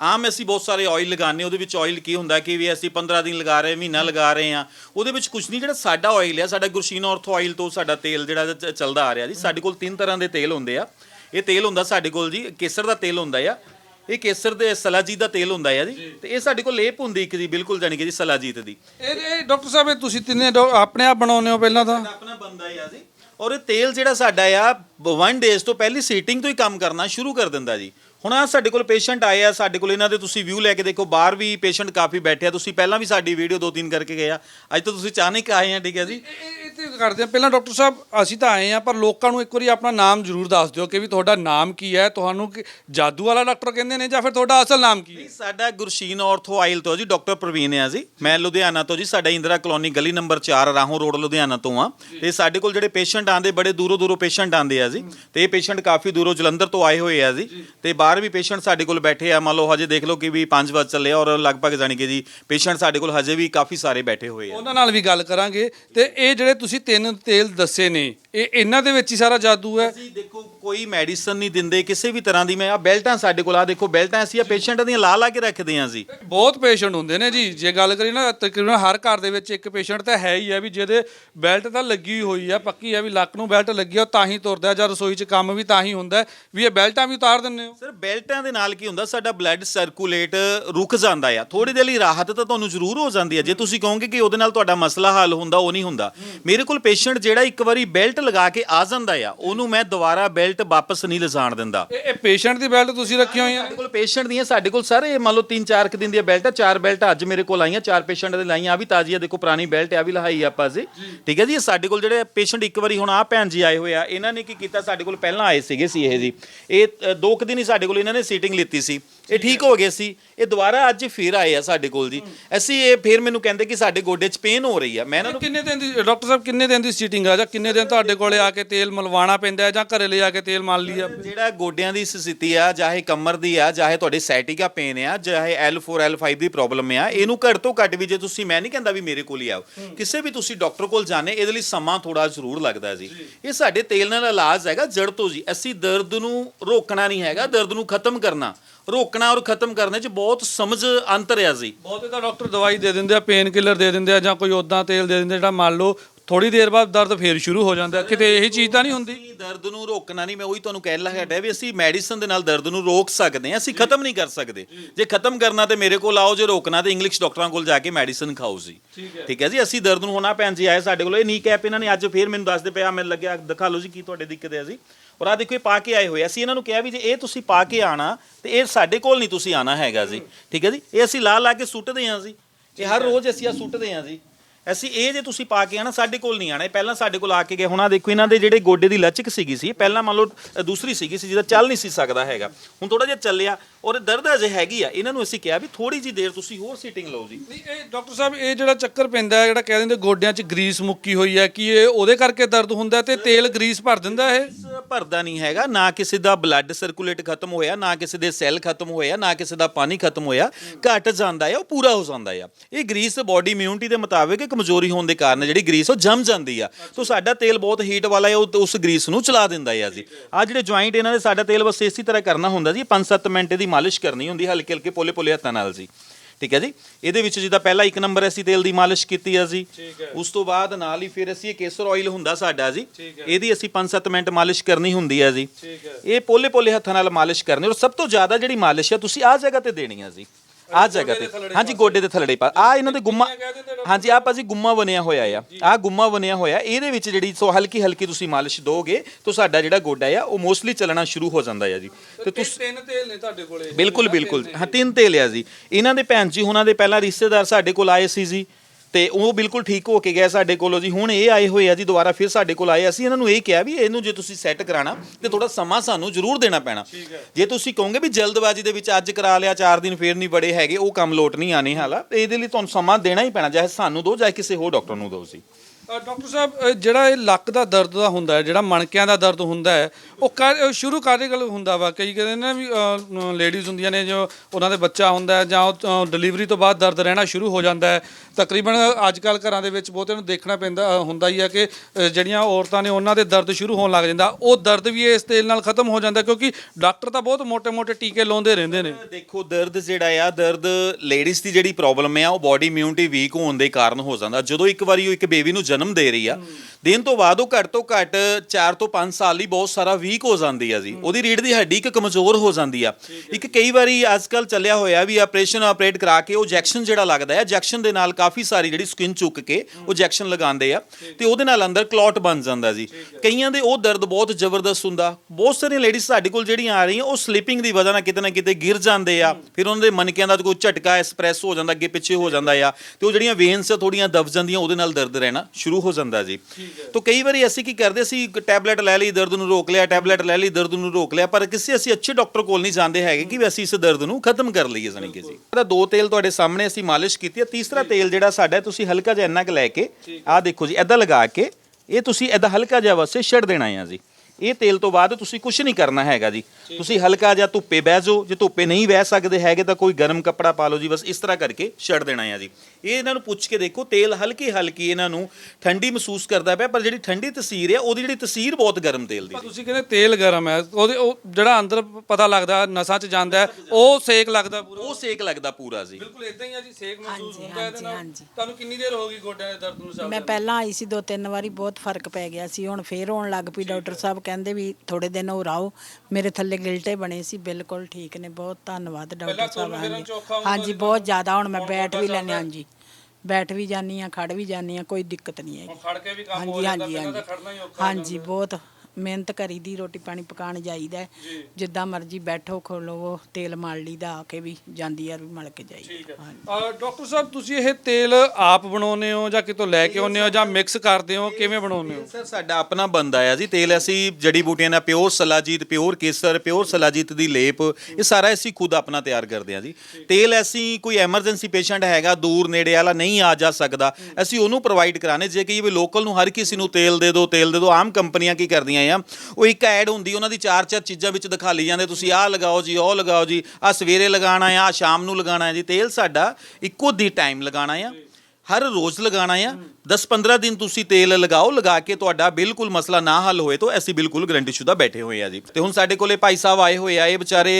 ਆਮ ਅਸੀਂ ਬਹੁਤ ਸਾਰੇ ਆਇਲ ਲਗਾਉਂਦੇ ਉਹਦੇ ਵਿੱਚ ਆਇਲ ਕੀ ਹੁੰਦਾ ਕਿ ਵੀ ਅਸੀਂ 15 ਦਿਨ ਲਗਾ ਰਹੇ ਮਹੀਨਾ ਲਗਾ ਰਹੇ ਆ ਉਹਦੇ ਵਿੱਚ ਕੁਝ ਨਹੀਂ ਜਿਹੜਾ ਸਾਡਾ ਆਇਲ ਆ ਸਾਡਾ ਗੁਰਸ਼ੀਨ ਆਰਥੋ ਆਇਲ ਤੋਂ ਸਾਡਾ ਤੇਲ ਜਿਹੜਾ ਚੱਲਦਾ ਆ ਰਿਹਾ ਜੀ। ਸਾਡੇ ਕੋਲ ਤਿੰਨ ਤਰ੍ਹਾਂ ਦੇ ਤੇਲ ਹੁੰਦੇ ਆ। ਇਹ ਤੇਲ ਹੁੰਦਾ ਸਾਡੇ ਕੋਲ ਜੀ ਕੇਸਰ ਦਾ ਤੇਲ ਹੁੰਦਾ ਆ। ਇਹ ਕੇਸਰ ਦੇ ਸਲਾਜੀਤ ਦਾ ਤੇਲ ਹੁੰਦਾ ਆ ਜੀ। ਤੇ ਇਹ ਸਾਡੇ ਕੋਲ ਲੇਪ ਹੁੰਦੀ ਇੱਕ ਜੀ ਬਿਲਕੁਲ ਜਾਣੀ ਕਿ ਜੀ ਸਲਾਜੀਤ ਦੀ। ਇਹ ਡਾਕਟਰ ਸਾਹਿਬ ਤੁਸੀਂ ਤਿੰਨੇ ਆਪਣੇ ਆਪ ਬਣਾਉਂਦੇ ਹੋ ਪਹਿਲਾਂ ਤਾਂ? ਆਪਣਾ ਬੰਦਾ ਆ ਜੀ। ਔਰ ਇਹ ਤੇਲ ਜਿਹੜਾ ਸਾਡਾ ਆ 1 ਡੇਜ਼ ਤੋਂ ਪਹਿਲੀ ਸੀਟਿੰਗ ਤੋਂ ਹੀ ਕੰਮ ਕਰਨਾ ਸ਼ੁਰੂ ਕਰ ਦਿੰਦਾ ਜੀ। ਹੁਣ ਆ ਸਾਡੇ ਕੋਲ ਪੇਸ਼ੈਂਟ ਆਏ ਆ ਸਾਡੇ ਕੋਲ ਇਹਨਾਂ ਦੇ ਤੁਸੀਂ ਵਿਊ ਲੈ ਕੇ ਦੇਖੋ ਬਾਹਰ ਵੀ ਪੇਸ਼ੈਂਟ ਕਾਫੀ ਬੈਠੇ ਆ ਤੁਸੀਂ ਪਹਿਲਾਂ ਵੀ ਸਾਡੀ ਵੀਡੀਓ ਦੋ ਤਿੰਨ ਕਰਕੇ ਗਏ ਆ। ਅੱਜ ਤਾਂ ਤੁਸੀਂ ਅਚਾਨਕ ਆਏ ਆ ਠੀਕ ਹੈ ਜੀ? ਇਹ ਇਹ ਤੇ ਕਰਦੇ ਆ ਪਹਿਲਾਂ ਡਾਕਟਰ ਸਾਹਿਬ ਅਸੀਂ ਤਾਂ ਆਏ ਆ ਪਰ ਲੋਕਾਂ ਨੂੰ ਇੱਕ ਵਾਰੀ ਆਪਣਾ ਨਾਮ ਜ਼ਰੂਰ ਦੱਸ ਦਿਓ ਕਿ ਵੀ ਤੁਹਾਡਾ ਨਾਮ ਕੀ ਹੈ ਤੁਹਾਨੂੰ ਕਿ- ਜਾਦੂ ਵਾਲਾ ਡਾਕਟਰ ਕਹਿੰਦੇ ਨੇ ਜਾਂ ਫਿਰ ਤੁਹਾਡਾ ਅਸਲ ਨਾਮ ਕੀ ਹੈ? ਸਾਡਾ ਗੁਰਸ਼ੀਨ ਆਰਥੋ ਆਇਲ ਤੋਂ ਜੀ ਡਾਕਟਰ ਪ੍ਰਵੀਨ ਆ ਜੀ। ਮੈਂ ਲੁਧਿਆਣਾ ਤੋਂ ਜੀ ਸਾਡਾ ਇੰਦਰਾ ਕਲੋਨੀ ਗਲੀ ਨੰਬਰ 4 ਰਾਹੋਂ ਰੋਡ ਲੁਧਿਆਣਾ ਤੋਂ ਆ। ਤੇ ਸਾਡੇ ਕੋਲ ਜਿਹੜੇ ਪੇਸ਼ੈਂਟ ਆਂਦੇ ਬੜੇ ਦੂਰੋਂ ਦੂਰੋਂ ਪੇਸ਼ੈਂਟ ਆਂਦੇ ਆ ਜੀ। ਤੇ ਇਹ ਪੇਸ਼ੈਂਟ ਕਾਫੀ ਦੂਰੋਂ ਜਲੰਧਰ ਤੋਂ ਆਏ ਹੋਏ ਆ ਜੀ। ਤੇ ਬਾਹਰ ਵੀ ਪੇਸ਼ੈਂਟ ਸਾਡੇ ਕੋਲ ਬੈਠੇ ਆ। ਮੰਨ ਲਓ ਹਜੇ ਦੇਖ ਲਓ ਕਿ ਵੀ 5 ਵਜੇ ਚੱਲੇ ਆ ਔਰ ਲਗਭਗ ਜਾਣੀ ਕਿ ਜੀ ਪੇਸ਼ੈਂਟ ਸਾਡੇ ਕੋਲ ਹਜੇ ਵੀ ਕਾਫੀ ਸਾਰੇ ਬੈਠੇ ਹੋਏ ਆ। ਉਹਨਾਂ ਨਾਲ ਵੀ ਗੱਲ ਕਰਾਂਗੇ ਤੇ ਇਹ ਜਿਹੜੇ ਤੁਸੀਂ ਤਿੰਨ ਤੇਲ ਦੱਸੇ ਨੇ ਇਹ ਇਹਨਾਂ ਦੇ ਵਿੱਚ ਹੀ ਸਾਰਾ ਜਾਦੂ ਹੈ? ਅਸੀਂ ਦੇਖੋ ਕੋਈ ਮੈਡੀਸਨ ਨਹੀਂ ਦਿੰਦੇ ਕਿਸੇ ਵੀ ਤਰ੍ਹਾਂ ਦੀ ਮੈਂ ਆ ਬੈਲਟਾਂ ਸਾਡੇ ਕੋਲ ਆ ਦੇਖੋ ਬੈਲਟਾਂ ਅਸੀਂ ਆ ਪੇਸ਼ੈਂਟ ਦੀਆਂ ਲਾ ਲਾ ਕੇ ਰੱਖਦੇ ਆ ਜੀ। ਬਹੁਤ ਪੇਸ਼ੈਂਟ ਹੁੰਦੇ ਨੇ ਜੀ। ਜੇ ਗੱਲ ਕਰੀ ਨਾ ਤਕਰੀਬਨ ਹਰ ਘਰ ਦੇ ਵਿੱਚ ਇੱਕ ਪੇਸ਼ੈਂਟ ਤਾਂ ਹੈ ਹੀ ਹੈ ਵੀ ਜਿਹਦੇ ਬੈਲਟ ਤਾਂ ਲੱਗੀ ਹੋਈ ਹੈ ਪੱਕੀ ਹੈ ਵੀ ਲੱਕ ਨੂੰ ਬੈਲਟ ਲੱਗੀ ਆ ਉਹ ਤਾਂ ਹੀ ਤੁਰਦਾ ਜਾਂ ਰਸੋਈ 'ਚ ਕੰਮ ਵੀ ਤਾਂ ਹੀ ਹੁੰਦਾ ਹੈ, ਵੀ ਇਹ ਬੈਲਟਾਂ ਵੀ ਉਤਾਰ ਦਿੰਦੇ ਹੋ? ਸਰ ਬੈਲਟਾਂ ਦੇ ਨਾਲ ਕੀ ਹੁੰਦਾ ਸਾਡਾ ਬਲੱਡ ਸਰਕੂਲੇਟ ਰੁਕ ਜਾਂਦਾ ਆ। ਥੋੜੀ ਦੇਰ ਲਈ ਰਾਹਤ ਤਾਂ ਤੁਹਾਨੂੰ ਜ਼ਰੂਰ ਹੋ ਜਾਂਦੀ ਹੈ ਜੇ ਤੁਸੀਂ ਕਹੋਗੇ ਕਿ ਉਹਦੇ ਨਾਲ ਤੁਹਾਡਾ ਮਸਲਾ ਹੱਲ ਹੁੰਦਾ ਉਹ ਨਹੀਂ ਹੁੰਦਾ। ਮੇਰੇ ਕੋਲ ਪੇਸ਼ੈਂਟ ਜਿਹੜਾ ਇੱਕ ਵਾਰੀ ਬੈਲਟ ਲਗਾ ਕੇ ਆ ਜਾਂਦਾ ਆ ਉਹਨੂੰ ਮੈਂ ਦੁਬਾਰਾ ਬੈਲਟ ਵਾਪਸ ਨਹੀਂ ਲਿਜਾਣ ਦਿੰਦਾ। ਇਹ ਇਹ ਪੇਸ਼ੈਂਟ ਦੀ ਬੈਲਟ ਤੁਸੀਂ ਰੱਖੀਆਂ ਹੋਈਆਂ? ਸਾਡੇ ਕੋਲ ਪੇਸ਼ੈਂਟ ਦੀਆਂ ਸਾਡੇ ਕੋਲ ਸਾਰੇ ਮੰਨ ਲਓ 3-4 ਕਿ ਦਿਨ ਦੀਆਂ ਬੈਲਟਾਂ ਚਾਰ ਬੈਲਟਾਂ ਅੱਜ ਮੇਰੇ ਕੋਲ ਆਈਆਂ ਚਾਰ ਪੇਸ਼ੈਂਟ ਦੇ ਲਾਈਆਂ। ਆ ਵੀ ਤਾਜ਼ੀ ਆ ਦੇਖੋ ਪੁਰਾਣੀ ਬੈਲਟ ਆ ਵੀ ਲਹਾਈ ਆਪਾਂ ਜੀ। ਠੀਕ ਹੈ ਜੀ ਇਹ ਸਾਡੇ ਕੋਲ ਜਿਹੜੇ ਪੇਸ਼ੈਂਟ ਇੱਕ ਵਾਰੀ ਹੁਣ ਆ ਭੈਣ ਜੀ ਆਏ ਹੋਏ ਆ ਇਹਨਾਂ ਨੇ ਕੀ ਕੀਤਾ ਸਾਡੇ ਕੋਲ ਪਹਿਲਾਂ ਆਏ ਸੀਗੇ ਸੀ ਇਹ ਜੀ। ਇਹ ਅ, ਦੋ ਕੁ ਦਿਨ ਹੀ ਸਾਡੇ ਕੋਲ ਇਹਨਾਂ ਨੇ ਸੀਟਿੰਗ ਲਿੱਤੀ ਸੀ। ਇਹ ਠੀਕ ਹੋ। ਗਏ ਸੀ। ਇਹ ਦੁਬਾਰਾ ਅੱਜ ਫੇਰ ਆਏ ਆ ਸਾਡੇ ਕੋਲ ਜੀ। ਅਸੀਂ ਇਹ ਫੇਰ ਮੈਨੂੰ ਕਹਿੰਦੇ ਕਿ ਸਾਡੇ ਗੋਡੇ 'ਚ ਪੇਨ ਹੋ ਰਹੀ ਆ। ਮੈਂ ਇਹਨਾਂ ਨੂੰ ਕਿੰਨੇ ਦਿਨ ਦੀ ਡਾਕਟਰ ਸਾਹਿਬ ਕਿੰਨੇ ਦਿਨ ਦੀ ਸੀਟਿੰਗ ਆ? ਜਾਂ ਕਿੰਨੇ ਦਿਨ ਤੁਹਾਡੇ ਕੋਲੇ ਆ ਕੇ ਤੇਲ ਮਲਵਾਉਣਾ ਪੈਂਦਾ ਹੈ ਜਾਂ ਘਰੇ ਲੈ ਆ ਕੇ ਤੇਲ ਮਲ ਲਿਆ ਜਿਹੜਾ ਗੋਡਿਆਂ ਦੀ ਸਥਿਤੀ ਆ ਚਾਹੇ ਕਮਰ ਦੀ ਆ ਚਾਹੇ ਤੁਹਾਡੇ ਸੈਟਿਕਾ ਪੇਨ ਆ ਚਾਹੇ L4 L5 ਦੀ ਪ੍ਰੋਬਲਮ ਆ ਇਹਨੂੰ ਘੱਟ ਤੋਂ ਘੱਟ ਵੀ ਜੇ ਤੁਸੀਂ ਮੈਂ ਨਹੀਂ ਕਹਿੰਦਾ ਵੀ ਮੇਰੇ ਕੋਲ ਹੀ ਆਓ। ਕਿਸੇ ਵੀ ਤੁਸੀਂ ਡਾਕਟਰ ਕੋਲ ਜਾਣੇ ਇਹਦੇ ਲਈ ਸਮਾਂ ਥੋੜਾ ਜ਼ਰੂਰ ਲੱਗਦਾ ਜੀ। ਇਹ ਸਾਡੇ ਤੇਲ ਨਾਲ ਇਲਾਜ ਹੈਗਾ ਜੜ ਤੋਂ ਜੀ। ਅਸੀਂ ਦਰਦ ਨੂੰ ਰੋਕਣਾ ਨਹੀਂ ਹੈਗਾ ਦਰਦ ਨੂੰ ਖਤਮ ਕਰਨਾ। ਰੋਕਣਾ ਔਰ ਖਤਮ ਕਰਨੇ 'ਚ ਬਹੁਤ ਸਮਝ ਅੰਤਰ ਆ ਜੀ। ਬਹੁਤੇ ਤਾਂ ਡਾਕਟਰ ਦਵਾਈ ਦੇ ਦਿੰਦੇ ਆ ਪੇਨ ਕਿਲਰ ਦੇ ਦਿੰਦੇ ਆ ਜਾਂ ਕੋਈ ਉਦਾਂ ਤੇਲ ਦੇ ਦਿੰਦੇ ਜਿਹੜਾ ਮੰਨ ਲਓ ਥੋੜੀ ਦੇਰ ਬਾਅਦ ਦਰਦ ਫੇਰ ਸ਼ੁਰੂ ਹੋ ਜਾਂਦਾ। ਕਿਤੇ ਇਹੀ ਚੀਜ਼ ਤਾਂ ਨਹੀਂ ਹੁੰਦੀ? ਅਸੀਂ ਦਰਦ ਨੂੰ ਰੋਕਣਾ ਨਹੀਂ ਮੈਂ ਉਹੀ ਤੁਹਾਨੂੰ ਕਹਿਣ ਲੱਗਾ ਵੀ ਅਸੀਂ ਮੈਡੀਸਨ ਦੇ ਨਾਲ ਦਰਦ ਨੂੰ ਰੋਕ ਸਕਦੇ ਹਾਂ ਅਸੀਂ ਖਤਮ ਨਹੀਂ ਕਰ ਸਕਦੇ। ਜੇ। ਖਤਮ ਕਰਨਾ ਤੇ ਮੇਰੇ ਕੋਲ ਆਓ ਜੇ ਰੋਕਣਾ ਤੇ ਇੰਗਲਿਸ਼ ਡਾਕਟਰਾਂ ਕੋਲ ਜਾ ਕੇ ਮੈਡੀਸਨ ਖਾਓ ਜੀ। ਠੀਕ ਹੈ। ਜੀ ਅਸੀਂ ਦਰਦ ਨੂੰ ਹੋਣਾ ਭੈਣ ਜੀ ਆਏ ਸਾਡੇ ਕੋਲ ਇਹ ਨੀ ਕੈਪ ਇਹਨਾਂ ਨੇ ਅੱਜ ਫੇਰ ਮੈਨੂੰ ਦੱਸਦੇ ਪਿਆ ਮੈਨੂੰ ਲੱਗਿਆ ਦਿਖਾ ਲਓ ਜੀ ਕੀ ਤੁਹਾਡੇ ਦਿੱਕਤ ਹੈ ਜੀ। ਔਰ ਆ ਦੇਖੋ ਇਹ ਪਾ ਕੇ ਆਏ ਹੋਏ ਆ। ਅਸੀਂ ਇਹਨਾਂ ਨੂੰ ਕਿਹਾ ਵੀ ਜੇ ਇਹ ਤੁਸੀਂ ਪਾ ਕੇ ਆਣਾ ਤੇ ਇਹ ਸਾਡੇ ਕੋਲ ਨਹੀਂ ਤੁਸੀਂ ਆਣਾ ਹੈਗਾ ਜੀ। ਠੀਕ ਹੈ ਜੀ? ਇਹ ਅਸੀਂ ਲਾ ਲਾ ਕੇ ਸੁੱਟਦੇ ਹਾਂ ਜੀ। ਇਹ ਹਰ ਰੋਜ਼ ਅਸੀਂ ਆ ਸੁੱਟਦੇ ਹਾਂ ਜੀ। ਅਸੀਂ ਇਹ ਜੇ ਤੁਸੀਂ ਪਾ ਕੇ ਆਣਾ ਸਾਡੇ ਕੋਲ ਨਹੀਂ ਆਣਾ। ਇਹ ਪਹਿਲਾਂ ਸਾਡੇ ਕੋਲ ਆ ਕੇ ਗਏ। ਹੁਣ ਆ ਦੇਖੋ ਇਹਨਾਂ ਦੇ ਜਿਹੜੇ ਗੋਡੇ ਦੀ ਲਚਕ ਸੀਗੀ ਸੀ ਪਹਿਲਾਂ ਮੰਨ ਲਓ ਅ, ਦੂਸਰੀ ਸੀਗੀ ਸੀ ਜਿਹਦਾ ਚੱਲ ਨਹੀਂ ਸੀ ਸਕਦਾ ਹੈਗਾ। ਹੁਣ ਥੋੜਾ ਜਿਹਾ ਚੱਲਿਆ ਔਰ ਇਹ ਦਰਦ ਅਜੇ ਹੈਗੀ ਆ। ਇਹਨਾਂ ਨੂੰ ਅਸੀਂ ਕਿਹਾ ਵੀ ਥੋੜੀ ਜੀ ਦੇਰ ਤੁਸੀਂ ਹੋਰ ਸੀਟਿੰਗ ਲਓ ਜੀ। ਨਹੀਂ ਇਹ ਡਾਕਟਰ ਸਾਹਿਬ ਇਹ ਜਿਹੜਾ ਚੱਕਰ ਪੈਂਦਾ ਹੈ ਜਿਹੜਾ ਕਹਿ ਦਿੰਦੇ ਗੋਡਿਆਂ 'ਚ ਗਰੀਸ ਮੁੱਕੀ ਹੋਈ ਹੈ ਕਿ ਇਹ ਉਹਦੇ ਕਰਕੇ ਦਰਦ ਹੁੰਦਾ ਹੈ ਤੇ ਤੇਲ ਗਰੀਸ ਭਰ ਦਿੰਦਾ ਇਹ ਭਰਦਾ ਨਹੀਂ ਹੈਗਾ, ਨਾ ਕਿਸੇ ਦਾ ਬਲੱਡ ਸਰਕੂਲੇਟ ਖਤਮ ਹੋਇਆ, ਨਾ ਕਿਸੇ ਦੇ ਸੈੱਲ ਖਤਮ ਹੋਇਆ, ਨਾ ਕਿਸੇ ਦਾ ਪਾਣੀ ਖਤਮ ਹੋਇਆ, ਘਟ ਜਾਂਦਾ ਹੈ ਉਹ ਪੂਰਾ ਹੋ ਜਾਂਦਾ ਹੈ ਇਹ ਗਰੀਸ ਬਾਡੀ ਇਮਿਊਨਿਟੀ ਦੇ ਮੁਤਾਬਿਕ ਕਮਜ਼ੋਰੀ ਹੋਣ ਦੇ ਕਾਰਨ ਜਿਹੜੀ ਗਰੀਸ ਉਹ ਜੰਮ ਜਾਂਦੀ ਆ। ਸੋ ਸਾਡਾ ਤੇਲ ਬਹੁਤ ਹੀਟ ਵਾਲਾ ਹੈ ਉਹ ਉਸ ਗਰੀਸ ਨੂੰ ਚਲਾ ਦਿੰਦਾ ਹੈ ਜੀ। ਆ ਜਿਹੜੇ ਜੁਆਇੰਟ ਇਹਨਾਂ ਦੇ, ਸਾਡਾ ਤੇਲ ਬਸ ਇਸੇ ਤਰ੍ਹਾਂ ਕਰਨਾ ਹੁੰਦਾ ਜੀ 5-7 ਮਿੰਟ ਦੀ ਮਾਲਿਸ਼ ਕਰਨੀ ਹੁੰਦੀ ਹਲਕੇ ਹਲਕੇ ਪੋਲੇ ਪੋਲੇ ਹੱਥਾਂ ਨਾਲ ਜੀ। ਠੀਕ ਹੈ ਜੀ? ਇਹਦੇ ਵਿੱਚ ਜਿੱਦਾਂ ਪਹਿਲਾ ਇੱਕ ਨੰਬਰ ਅਸੀਂ ਤੇਲ ਦੀ ਮਾਲਿਸ਼ ਕੀਤੀ ਆ ਜੀ। ਉਸ ਤੋਂ ਬਾਅਦ ਨਾਲ ਹੀ ਫਿਰ ਅਸੀਂ ਇਹ ਕੇਸਰ ਆਇਲ ਹੁੰਦਾ ਸਾਡਾ ਜੀ। ਇਹਦੀ ਅਸੀਂ 5-7 ਮਿੰਟ ਮਾਲਿਸ਼ ਕਰਨੀ ਹੁੰਦੀ ਆ ਜੀ। ਇਹ ਪੋਲੇ ਪੋਲੇ ਹੱਥਾਂ ਨਾਲ ਮਾਲਿਸ਼ ਕਰਨੀ ਔਰ ਸਭ ਤੋਂ ਜ਼ਿਆਦਾ ਜਿਹੜੀ ਮਾਲਿਸ਼ ਆ ਤੁਸੀਂ ਆ ਜਗ੍ਹਾ ਤੇ ਦੇਣੀ ਆ ਜੀ। ਆ ਜਗ੍ਹਾ ਤੇ। ਹਾਂਜੀ ਗੋਡੇ ਦੇ ਥੱਲੜੇ ਪਾ ਆ ਇਹਨਾਂ ਦੇ ਗੁੰਮਾ ਹਾਂਜੀ ਆ ਭਾਜੀ ਗੁੰਮਾ ਬਣਿਆ ਹੋਇਆ ਆ। ਆ ਗੁੰਮਾ ਬਣਿਆ ਹੋਇਆ। ਇਹਦੇ ਵਿੱਚ ਜਿਹੜੀ ਸੋ ਹਲਕੀ ਹਲਕੀ ਤੁਸੀਂ ਮਾਲਿਸ਼ ਦੋਗੇ ਤਾਂ ਸਾਡਾ ਜਿਹੜਾ ਗੋਡਾ ਆ ਉਹ ਮੋਸਟਲੀ ਚੱਲਣਾ ਸ਼ੁਰੂ ਹੋ ਜਾਂਦਾ ਆ ਜੀ। ਤੇ ਤੁਸੀਂ ਤਿੰਨ ਤੇਲ ਨੇ ਤੁਹਾਡੇ ਕੋਲੇ। ਬਿਲਕੁਲ ਬਿਲਕੁਲ। ਹਾਂ ਤਿੰਨ ਤੇਲ ਆ ਜੀ। ਇਹਨਾਂ ਦੇ ਭੈਣ ਜੀ ਹੁਣਾਂ ਦੇ ਪਹਿਲਾਂ ਰਿਸ਼ਤੇਦਾਰ ਸਾਡੇ ਕੋਲ ਆਏ ਸੀ ਜੀ। ਤੇ ਉਹ ਬਿਲਕੁਲ ਠੀਕ ਹੋ ਕੇ ਗਏ ਸਾਡੇ ਕੋਲੋਂ ਜੀ। ਹੁਣ ਇਹ ਆਏ ਹੋਏ ਆ ਜੀ ਦੁਬਾਰਾ ਫਿਰ ਸਾਡੇ ਕੋਲ ਆਏ ਅਸੀਂ ਇਹਨਾਂ ਨੂੰ ਇਹ ਕਿਹਾ ਵੀ ਇਹਨੂੰ ਜੇ ਤੁਸੀਂ ਸੈੱਟ ਕਰਾਣਾ ਤੇ ਥੋੜਾ ਸਮਾਂ ਸਾਨੂੰ ਜ਼ਰੂਰ ਦੇਣਾ ਪੈਣਾ। ਜੇ ਤੁਸੀਂ ਕਹੋਗੇ ਵੀ ਜਲਦਬਾਜ਼ੀ ਦੇ ਵਿੱਚ ਅੱਜ ਕਰਾ ਲਿਆ 4 ਦਿਨ ਫੇਰ ਨਹੀਂ ਬੜੇ ਹੈਗੇ ਉਹ ਕੰਮ ਲੋਟ ਨਹੀਂ ਆਣੇ ਹਾਲਾ ਤੇ ਇਹਦੇ ਲਈ ਤੁਹਾਨੂੰ ਸਮਾਂ ਦੇਣਾ ਹੀ ਪੈਣਾ ਚਾਹੇ ਸਾਨੂੰ ਦਿਓ ਚਾਹੇ ਕਿਸੇ ਹੋਰ ਡਾਕਟਰ ਨੂੰ ਦਿਓ ਜੀ। ਅ, ਡਾਕਟਰ ਸਾਹਿਬ ਜਿਹੜਾ ਇਹ ਲੱਕ ਦਾ ਦਰਦ ਦਾ ਹੁੰਦਾ ਹੈ, ਜਿਹੜਾ ਮਣਕਿਆਂ ਦਾ ਦਰਦ ਹੁੰਦਾ ਹੈ, ਉਹ ਕਰ- ਸ਼ੁਰੂ ਕਾਹਦੇ ਗੱਲ ਹੁੰਦਾ ਵਾ? ਕਈ ਕਹਿੰਦੇ ਨੇ ਵੀ ਲੇਡੀਜ਼ ਹੁੰਦੀਆਂ ਨੇ ਜੋ ਉਹਨਾਂ ਦੇ ਬੱਚਾ ਹੁੰਦਾ ਹੈ ਜਾਂ ਉਹ ਡਿਲੀਵਰੀ ਤੋਂ ਬਾਅਦ ਦਰਦ ਰਹਿਣਾ ਸ਼ੁਰੂ ਹੋ ਜਾਂਦਾ ਹੈ। ਤਕਰੀਬਨ ਅੱਜ ਕੱਲ ਘਰਾਂ ਦੇ ਵਿੱਚ ਬਹੁਤਿਆਂ ਨੂੰ ਦੇਖਣਾ ਪੈਂਦਾ ਹੁੰਦਾ ਹੀ ਹੈ ਕਿ ਜਿਹੜੀਆਂ ਔਰਤਾਂ ਨੇ ਉਹਨਾਂ ਦੇ ਦਰਦ ਸ਼ੁਰੂ ਹੋਣ ਲੱਗ ਜਾਂਦਾ। ਉਹ ਦਰਦ ਵੀ ਇਸ ਤੇਲ ਨਾਲ ਖਤਮ ਹੋ ਜਾਂਦਾ ਕਿਉਂਕਿ ਡਾਕਟਰ ਤਾਂ ਬਹੁਤ ਮੋਟੇ ਮੋਟੇ ਟੀਕੇ ਲਾਉਂਦੇ ਰਹਿੰਦੇ ਨੇ। ਦੇਖੋ, ਦਰਦ ਜਿਹੜਾ ਆ, ਦਰਦ ਲੇਡੀਜ਼ ਦੀ ਜਿਹੜੀ ਪ੍ਰੋਬਲਮ ਆ, ਉਹ ਬਾਡੀ ਇਮਿਊਨਿਟੀ ਵੀਕ ਹੋਣ ਦੇ ਕਾਰਨ ਹੋ ਜਾਂਦਾ। ਜਦੋਂ ਇੱਕ ਵਾਰੀ ਉਹ ਇੱਕ ਬੇਬੀ ਨੂੰ ਜਨਮ ਦੇ ਰਹੀ ਆ। ਦੇਣ ਤੋਂ ਬਾਅਦ ਉਹ ਘੱਟ ਤੋਂ ਘੱਟ 4 ਤੋਂ 5 ਸਾਲ ਲਈ ਬਹੁਤ ਸਾਰਾ ਵੀਕ ਹੋ ਜਾਂਦੀ ਆ ਜੀ। ਉਹਦੀ ਰੀੜ ਦੀ ਹੱਡੀ ਇੱਕ ਕਮਜ਼ੋਰ ਹੋ ਜਾਂਦੀ ਆ। ਇੱਕ ਕਈ ਵਾਰੀ ਅੱਜਕੱਲ ਚੱਲਿਆ ਹੋਇਆ ਵੀ ਆਪਰੇਸ਼ਨ ਆਪਰੇਟ ਕਰਾ ਕੇ ਉਹ ਇੰਜੈਕਸ਼ਨ ਜਿਹੜਾ ਲੱਗਦਾ ਹੈ ਇੰਜੈਕਸ਼ਨ ਦੇ ਨਾਲ ਕਾਫੀ ਸਾਰੀ ਜਿਹੜੀ ਸਕਿਨ ਚੁੱਕ ਕੇ ਉਹ ਇੰਜੈਕਸ਼ਨ ਲਗਾਉਂਦੇ ਆ ਤੇ ਉਹਦੇ ਨਾਲ ਅੰਦਰ ਕਲੌਟ ਬਣ ਜਾਂਦਾ ਜੀ। ਕਈਆਂ ਦੇ ਉਹ ਦਰਦ ਬਹੁਤ ਜ਼ਬਰਦਸਤ ਹੁੰਦਾ। ਬਹੁਤ ਸਾਰੀਆਂ ਲੇਡੀਜ਼ ਸਾਡੇ ਕੋਲ ਜਿਹੜੀਆਂ ਆ ਰਹੀਆਂ ਉਹ ਸਲਿਪਿੰਗ ਦੀ ਵਜ੍ਹਾ ਨਾਲ ਕਿਤੇ ਨਾ ਕਿਤੇ ਗਿਰ ਜਾਂਦੇ ਆ। ਫਿਰ ਉਹਨਾਂ ਦੇ ਮਨਕਿਆਂ ਦਾ ਕੋਈ ਝਟਕਾ ਐਕਸਪ੍ਰੈਸ ਹੋ ਜਾਂਦਾ ਅੱਗੇ ਪਿੱਛੇ ਹੋ ਜਾਂਦਾ ਆ। ਤੇ ਉਹ ਜਿਹੜੀਆਂ ਵੇਨਸ ਆ ਥੋੜੀਆਂ ਦਬ ਜਾਂਦੀਆਂ ਉਹਦੇ ਨਾਲ ਦਰਦ ਰਹਿਣਾ ਸ਼ੁਰੂ ਹੋ ਜਾਂਦਾ ਜੀ। ਤਾਂ ਕਈ ਵਾਰੀ ਅਸੀਂ ਕੀ ਕਰਦੇ ਸੀ ਟੈਬਲੇਟ ਲੈ ਲਈ ਦਰਦ ਨੂੰ ਰੋਕ ਲਿਆ ਟੈਬਲੇਟ ਲੈ ਲਈ ਦਰਦ ਨੂੰ ਰੋਕ ਲਿਆ ਪਰ ਕਿਸੇ ਅਸੀਂ ਅੱਛੇ ਡਾਕਟਰ ਕੋਲ ਨਹੀਂ ਜਾਂਦੇ ਹੈਗੇ ਕਿ ਵੀ ਅਸੀਂ ਇਸ ਦਰਦ ਨੂੰ ਖਤਮ ਕਰ ਲਈਏ ਜਾਣੀ ਕਿ ਜੀ। ਇਹਦਾ ਦੋ ਤੇਲ ਤੁਹਾਡੇ ਸਾਹਮਣੇ ਅਸੀਂ ਮਾਲਿਸ਼ ਕੀਤੀ ਹੈ ਤੀਸਰਾ ਤੇਲ ਜਿਹੜਾ ਸਾਡਾ ਤੁਸੀਂ ਹਲਕਾ ਜਿਹਾ ਇੰਨਾ ਕੁ ਲੈ ਕੇ ਆਹ ਦੇਖੋ ਜੀ ਐਦਾਂ ਲਗਾ ਕੇ ਇਹ ਤੁਸੀਂ ਐਦਾਂ ਹਲਕਾ ਜਿਹਾ ਵਸੇ ਛੱਡ ਦੇਣਾ ਹੈ ਜੀ। ਇਹ ਤੇਲ ਤੋਂ ਬਾਅਦ ਤੁਸੀਂ ਕੁਝ ਨਹੀਂ ਕਰਨਾ ਹੈਗਾ ਜੀ। ਤੁਸੀਂ ਹਲਕਾ ਜਿਹਾ ਧੁੱਪੇ ਬਹਿ ਜਾਓ। ਜੇ ਧੁੱਪੇ ਨਹੀਂ ਬਹਿ ਸਕਦੇ ਹੈਗੇ ਤਾਂ ਕੋਈ ਗਰਮ ਕੱਪੜਾ ਪਾ ਲਓ ਜੀ। ਬਸ ਇਸ ਤਰ੍ਹਾਂ ਕਰਕੇ ਛੱਡ ਦੇਣਾ ਹੈ ਜੀ। ਇਹ ਇਹਨਾਂ ਨੂੰ ਪੁੱਛ ਕੇ ਦੇਖੋ ਤੇਲ ਹਲਕੀ ਹਲਕੀ ਇਹਨਾਂ ਨੂੰ ਠੰਡੀ ਮਹਿਸੂਸ ਕਰਦਾ ਪਿਆ ਪਰ ਜਿਹੜੀ ਠੰਡੀ ਤਸੀਰ ਹੈ ਉਹਦੀ ਜਿਹੜੀ ਤਸੀਰ ਬਹੁਤ ਗਰਮ ਤੇਲ ਦੀ ਪਰ ਤੁਸੀਂ ਕਹਿੰਦੇ ਤੇਲ ਗਰਮ ਹੈ ਉਹਦੇ ਉਹ ਜਿਹੜਾ ਅੰਦਰ ਪਤਾ ਲੱਗਦਾ ਨਸਾਂ 'ਚ ਜਾਂਦਾ ਹੈ, ਉਹ ਸੇਕ ਲੱਗਦਾ ਪੂਰਾ? ਉਹ ਸੇਕ ਲੱਗਦਾ ਪੂਰਾ ਜੀ। ਬਿਲਕੁਲ ਇਦਾਂ ਹੀ ਆ ਜੀ ਸੇਕ ਮਹਿਸੂਸ ਹਾਂਜੀ, ਹੁੰਦਾ ਇਹਦੇ ਨਾਲ। ਹਾਂਜੀ। ਤੁਹਾਨੂੰ ਕਿੰਨੀ ਦੇਰ ਹੋ ਗਈ ਗੋਡਿਆਂ ਦੇ ਦਰਦ ਨੂੰ ਚੱਲਦੇ ਮੈਂ ਪਹਿਲਾਂ ਆਈ ਸੀ ਦੋ ਤਿੰਨ ਵਾਰੀ ਬਹੁਤ ਫ਼ਰਕ ਪੈ ਗਿਆ ਸੀ। ਹੁਣ ਫੇਰ ਹੋਣ ਲੱਗ ਪਈ ਡਾਕਟਰ ਸਾਹਿਬ ਕਹਿੰਦੇ ਵੀ ਥੋੜੇ ਦਿਨ ਹੋਰ ਆਓ। ਮੇਰੇ ਥੱਲੇ ਗਿਲਟੇ ਬਣੇ ਸੀ ਬਿਲਕੁਲ ਠੀਕ ਨੇ ਬਹੁਤ ਧੰਨਵਾਦ ਡਾਕਟਰ ਸਾਹਿਬ ਹਾਂਜੀ। ਹਾਂਜੀ ਬਹੁਤ ਜ਼ਿਆਦਾ ਹੁਣ ਮੈਂ ਬੈਠ ਵੀ ਲੈਂਦੀ ਹੈ। ਹਾਂਜੀ। ਬੈਠ ਵੀ ਜਾਨੀ ਆ ਖੜ ਵੀ ਜਾਨੀ ਆ ਕੋਈ ਦਿੱਕਤ ਨਹੀਂ ਹੈਗੀ। ਖੜ ਕੇ ਵੀ ਕੰਮ ਹੋ ਹਾਂਜੀ ਜਾਂਦਾ ਹਾਂਜੀ ਪਹਿਲਾਂ ਤਾਂ ਹਾਂਜੀ। ਖੜਨਾ ਹੀ ਔਖਾ ਹੋ ਹਾਂਜੀ ਬਹੁਤ ਮਿਹਨਤ ਕਰੀਦੀ ਰੋਟੀ ਪਾਣੀ ਪਕਾਉਣ ਜਾਈਦਾ। ਜਿੱਦਾਂ ਮਰਜ਼ੀ ਬੈਠੋ ਖੋਲੋ ਤੇਲ ਮਲ ਲਈਦਾ ਆ ਕੇ ਵੀ ਜਾਂਦੀ ਆ ਵੀ ਮਲ ਕੇ ਜਾਈਦਾ ਅਹ ਡਾਕਟਰ ਸਾਹਿਬ ਤੁਸੀਂ ਇਹ ਤੇਲ ਆਪ ਬਣਾਉਂਦੇ ਹੋ ਜਾਂ ਕਿਤੋਂ ਲੈ ਕੇ ਆਉਂਦੇ ਹੋ ਜਾਂ ਮਿਕਸ ਕਰਦੇ ਹੋ? ਕਿਵੇਂ ਬਣਾਉਂਦੇ ਹੋ? ਸਰ ਸਾਡਾ ਆਪਣਾ ਬੰਦਾ ਆ ਜੀ। ਤੇਲ ਅਸੀਂ ਜੜੀ ਬੂਟੀਆਂ ਦਾ ਪਿਓਰ ਸਲਾਜੀਤ ਪਿਓਰ ਕੇਸਰ ਪਿਓਰ ਸਲਾਜੀਤ ਦੀ ਲੇਪ ਇਹ ਸਾਰਾ ਅਸੀਂ ਖੁਦ ਆਪਣਾ ਤਿਆਰ ਕਰਦੇ ਆ ਜੀ। ਤੇਲ ਅਸੀਂ ਕੋਈ ਐਮਰਜੈਂਸੀ ਪੇਸ਼ੈਂਟ ਹੈਗਾ ਦੂਰ ਨੇੜੇ ਵਾਲਾ ਨਹੀਂ ਆ ਜਾ ਸਕਦਾ। ਅਸੀਂ ਉਹਨੂੰ ਪ੍ਰੋਵਾਈਡ ਕਰਾਣੇ ਜੇ ਕਿ ਵੀ ਲੋਕਲ ਨੂੰ ਹਰ ਕਿਸੇ ਨੂੰ ਤੇਲ ਦੇ ਦਿਓ ਤੇਲ ਦੇ ਦਿਓ ਆਮ ਕੰਪਨੀਆਂ ਕੀ ਕਰਦੀਆਂ ਆ। ਉਹ ਇੱਕ ਐਡ ਹੁੰਦੀ, ਉਹਨਾਂ ਦੀ ਚਾਰ ਚਾਰ ਚੀਜ਼ਾਂ ਵਿੱਚ ਦਿਖਾ ਲਈ ਜਾਂਦੇ। ਤੁਸੀਂ ਆਹ ਲਗਾਓ ਜੀ, ਉਹ ਲਗਾਓ ਜੀ ਆ ਸਵੇਰੇ ਲਗਾਉਣਾ ਆ, ਆਹ ਸ਼ਾਮ ਨੂੰ ਲਗਾਉਣਾ ਹੈ ਜੀ। ਤੇਲ ਸਾਡਾ ਇੱਕੋ ਦੀ ਟਾਈਮ ਲਗਾਉਣਾ ਆ। ਹਰ ਰੋਜ਼ ਲਗਾਉਣਾ ਆ। 10-15 ਦਿਨ ਤੁਸੀਂ ਤੇਲ ਲਗਾਓ ਲਗਾ ਕੇ ਤੁਹਾਡਾ ਬਿਲਕੁਲ ਮਸਲਾ ਨਾ ਹੱਲ ਹੋਏ ਤਾਂ ਅਸੀਂ ਬਿਲਕੁਲ ਗਰੰਟੀ ਸ਼ੁਦਾ ਬੈਠੇ ਹੋਏ ਆ ਜੀ। ਤੇ ਹੁਣ ਸਾਡੇ ਕੋਲੇ ਭਾਈ ਸਾਹਿਬ ਆਏ ਹੋਏ ਆ ਇਹ ਵਿਚਾਰੇ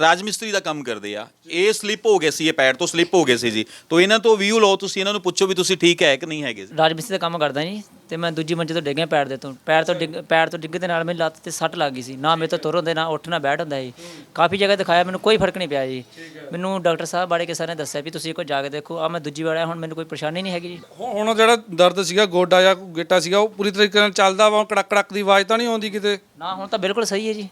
ਰਾਜ ਮਿਸਤਰੀ ਦਾ ਕੰਮ ਕਰਦੇ ਆ। ਇਹ ਸਲਿੱਪ ਹੋ ਗਏ ਸੀ ਇਹ ਪੈਰ ਤੋਂ ਸਲਿੱਪ ਹੋ ਗਏ ਸੀ ਜੀ। ਤੋਂ ਇਹਨਾਂ ਤੋਂ ਵਿਊ ਲਓ ਤੁਸੀਂ ਇਹਨਾਂ ਨੂੰ ਪੁੱਛੋ ਵੀ ਤੁਸੀਂ ਠੀਕ ਹੈ ਕਿ ਨਹੀਂ ਹੈਗੇ ਜੀ। ਰਾਜ ਮਿਸਤਰੀ ਦਾ ਕੰਮ ਕਰਦਾ ਜੀ ਤੇ ਮੈਂ ਦੂਜੀ ਮੰਜ਼ਿਲ ਤੋਂ ਡਿੱਗ ਗਿਆ ਪੈਰ ਦੇ ਤੋਂ। ਪੈਰ ਤੋਂ ਡਿੱਗ ਪੈਰ ਤੋਂ ਡਿੱਗ ਦੇ ਨਾਲ ਮੇਰੀ ਲੱਤ ਤੇ ਸੱਟ ਲੱਗ ਗਈ ਸੀ। ਨਾ ਮੇਰੇ ਤੋਂ ਤੁਰ ਹੁੰਦੇ ਨਾ ਉੱਠ ਨਾ ਬੈਠ ਹੁੰਦਾ ਜੀ। ਕਾਫੀ ਜਗ੍ਹਾ ਦਿਖਾਇਆ ਮੈਨੂੰ ਕੋਈ ਫ਼ਰਕ ਨਹੀਂ ਪਿਆ ਜੀ। ਮੈਨੂੰ ਡਾਕਟਰ ਸਾਹਿਬ ਬਾੜੇ ਕੇ ਸਰ ਨੇ ਦੱਸਿਆ ਵੀ ਤੁਸੀਂ ਇੱਕ ਵਾਰ ਜਾ ਕੇ ਦੇਖੋ। ਆ ਮੈਂ ਦੂਜੀ ਵਾਰ ਆਇਆ ਹੁਣ ਮੈਨੂੰ ਕੋਈ ਪਰੇਸ਼ਾਨੀ ਨਹੀਂ ਹੈਗੀ ਜੀ। ਹੁਣ ਜਿਹੜਾ ਦਰਦ ਸੀਗਾ ਗੋਡਾ ਜਾਂ ਗਿੱਟਾ ਸੀਗਾ ਉਹ ਪੂਰੀ ਤਰੀਕੇ ਨਾਲ ਚੱਲਦਾ ਵਾ ਕੜਕ ਕੜਕ ਦੀ ਆਵਾਜ਼ ਤਾਂ ਨਹੀਂ ਆਉਂਦੀ ਕਿਤੇ? ਨਾ ਹੁਣ ਤਾਂ ਬਿਲਕੁਲ ਸਹੀ ਹੈ ਜੀ।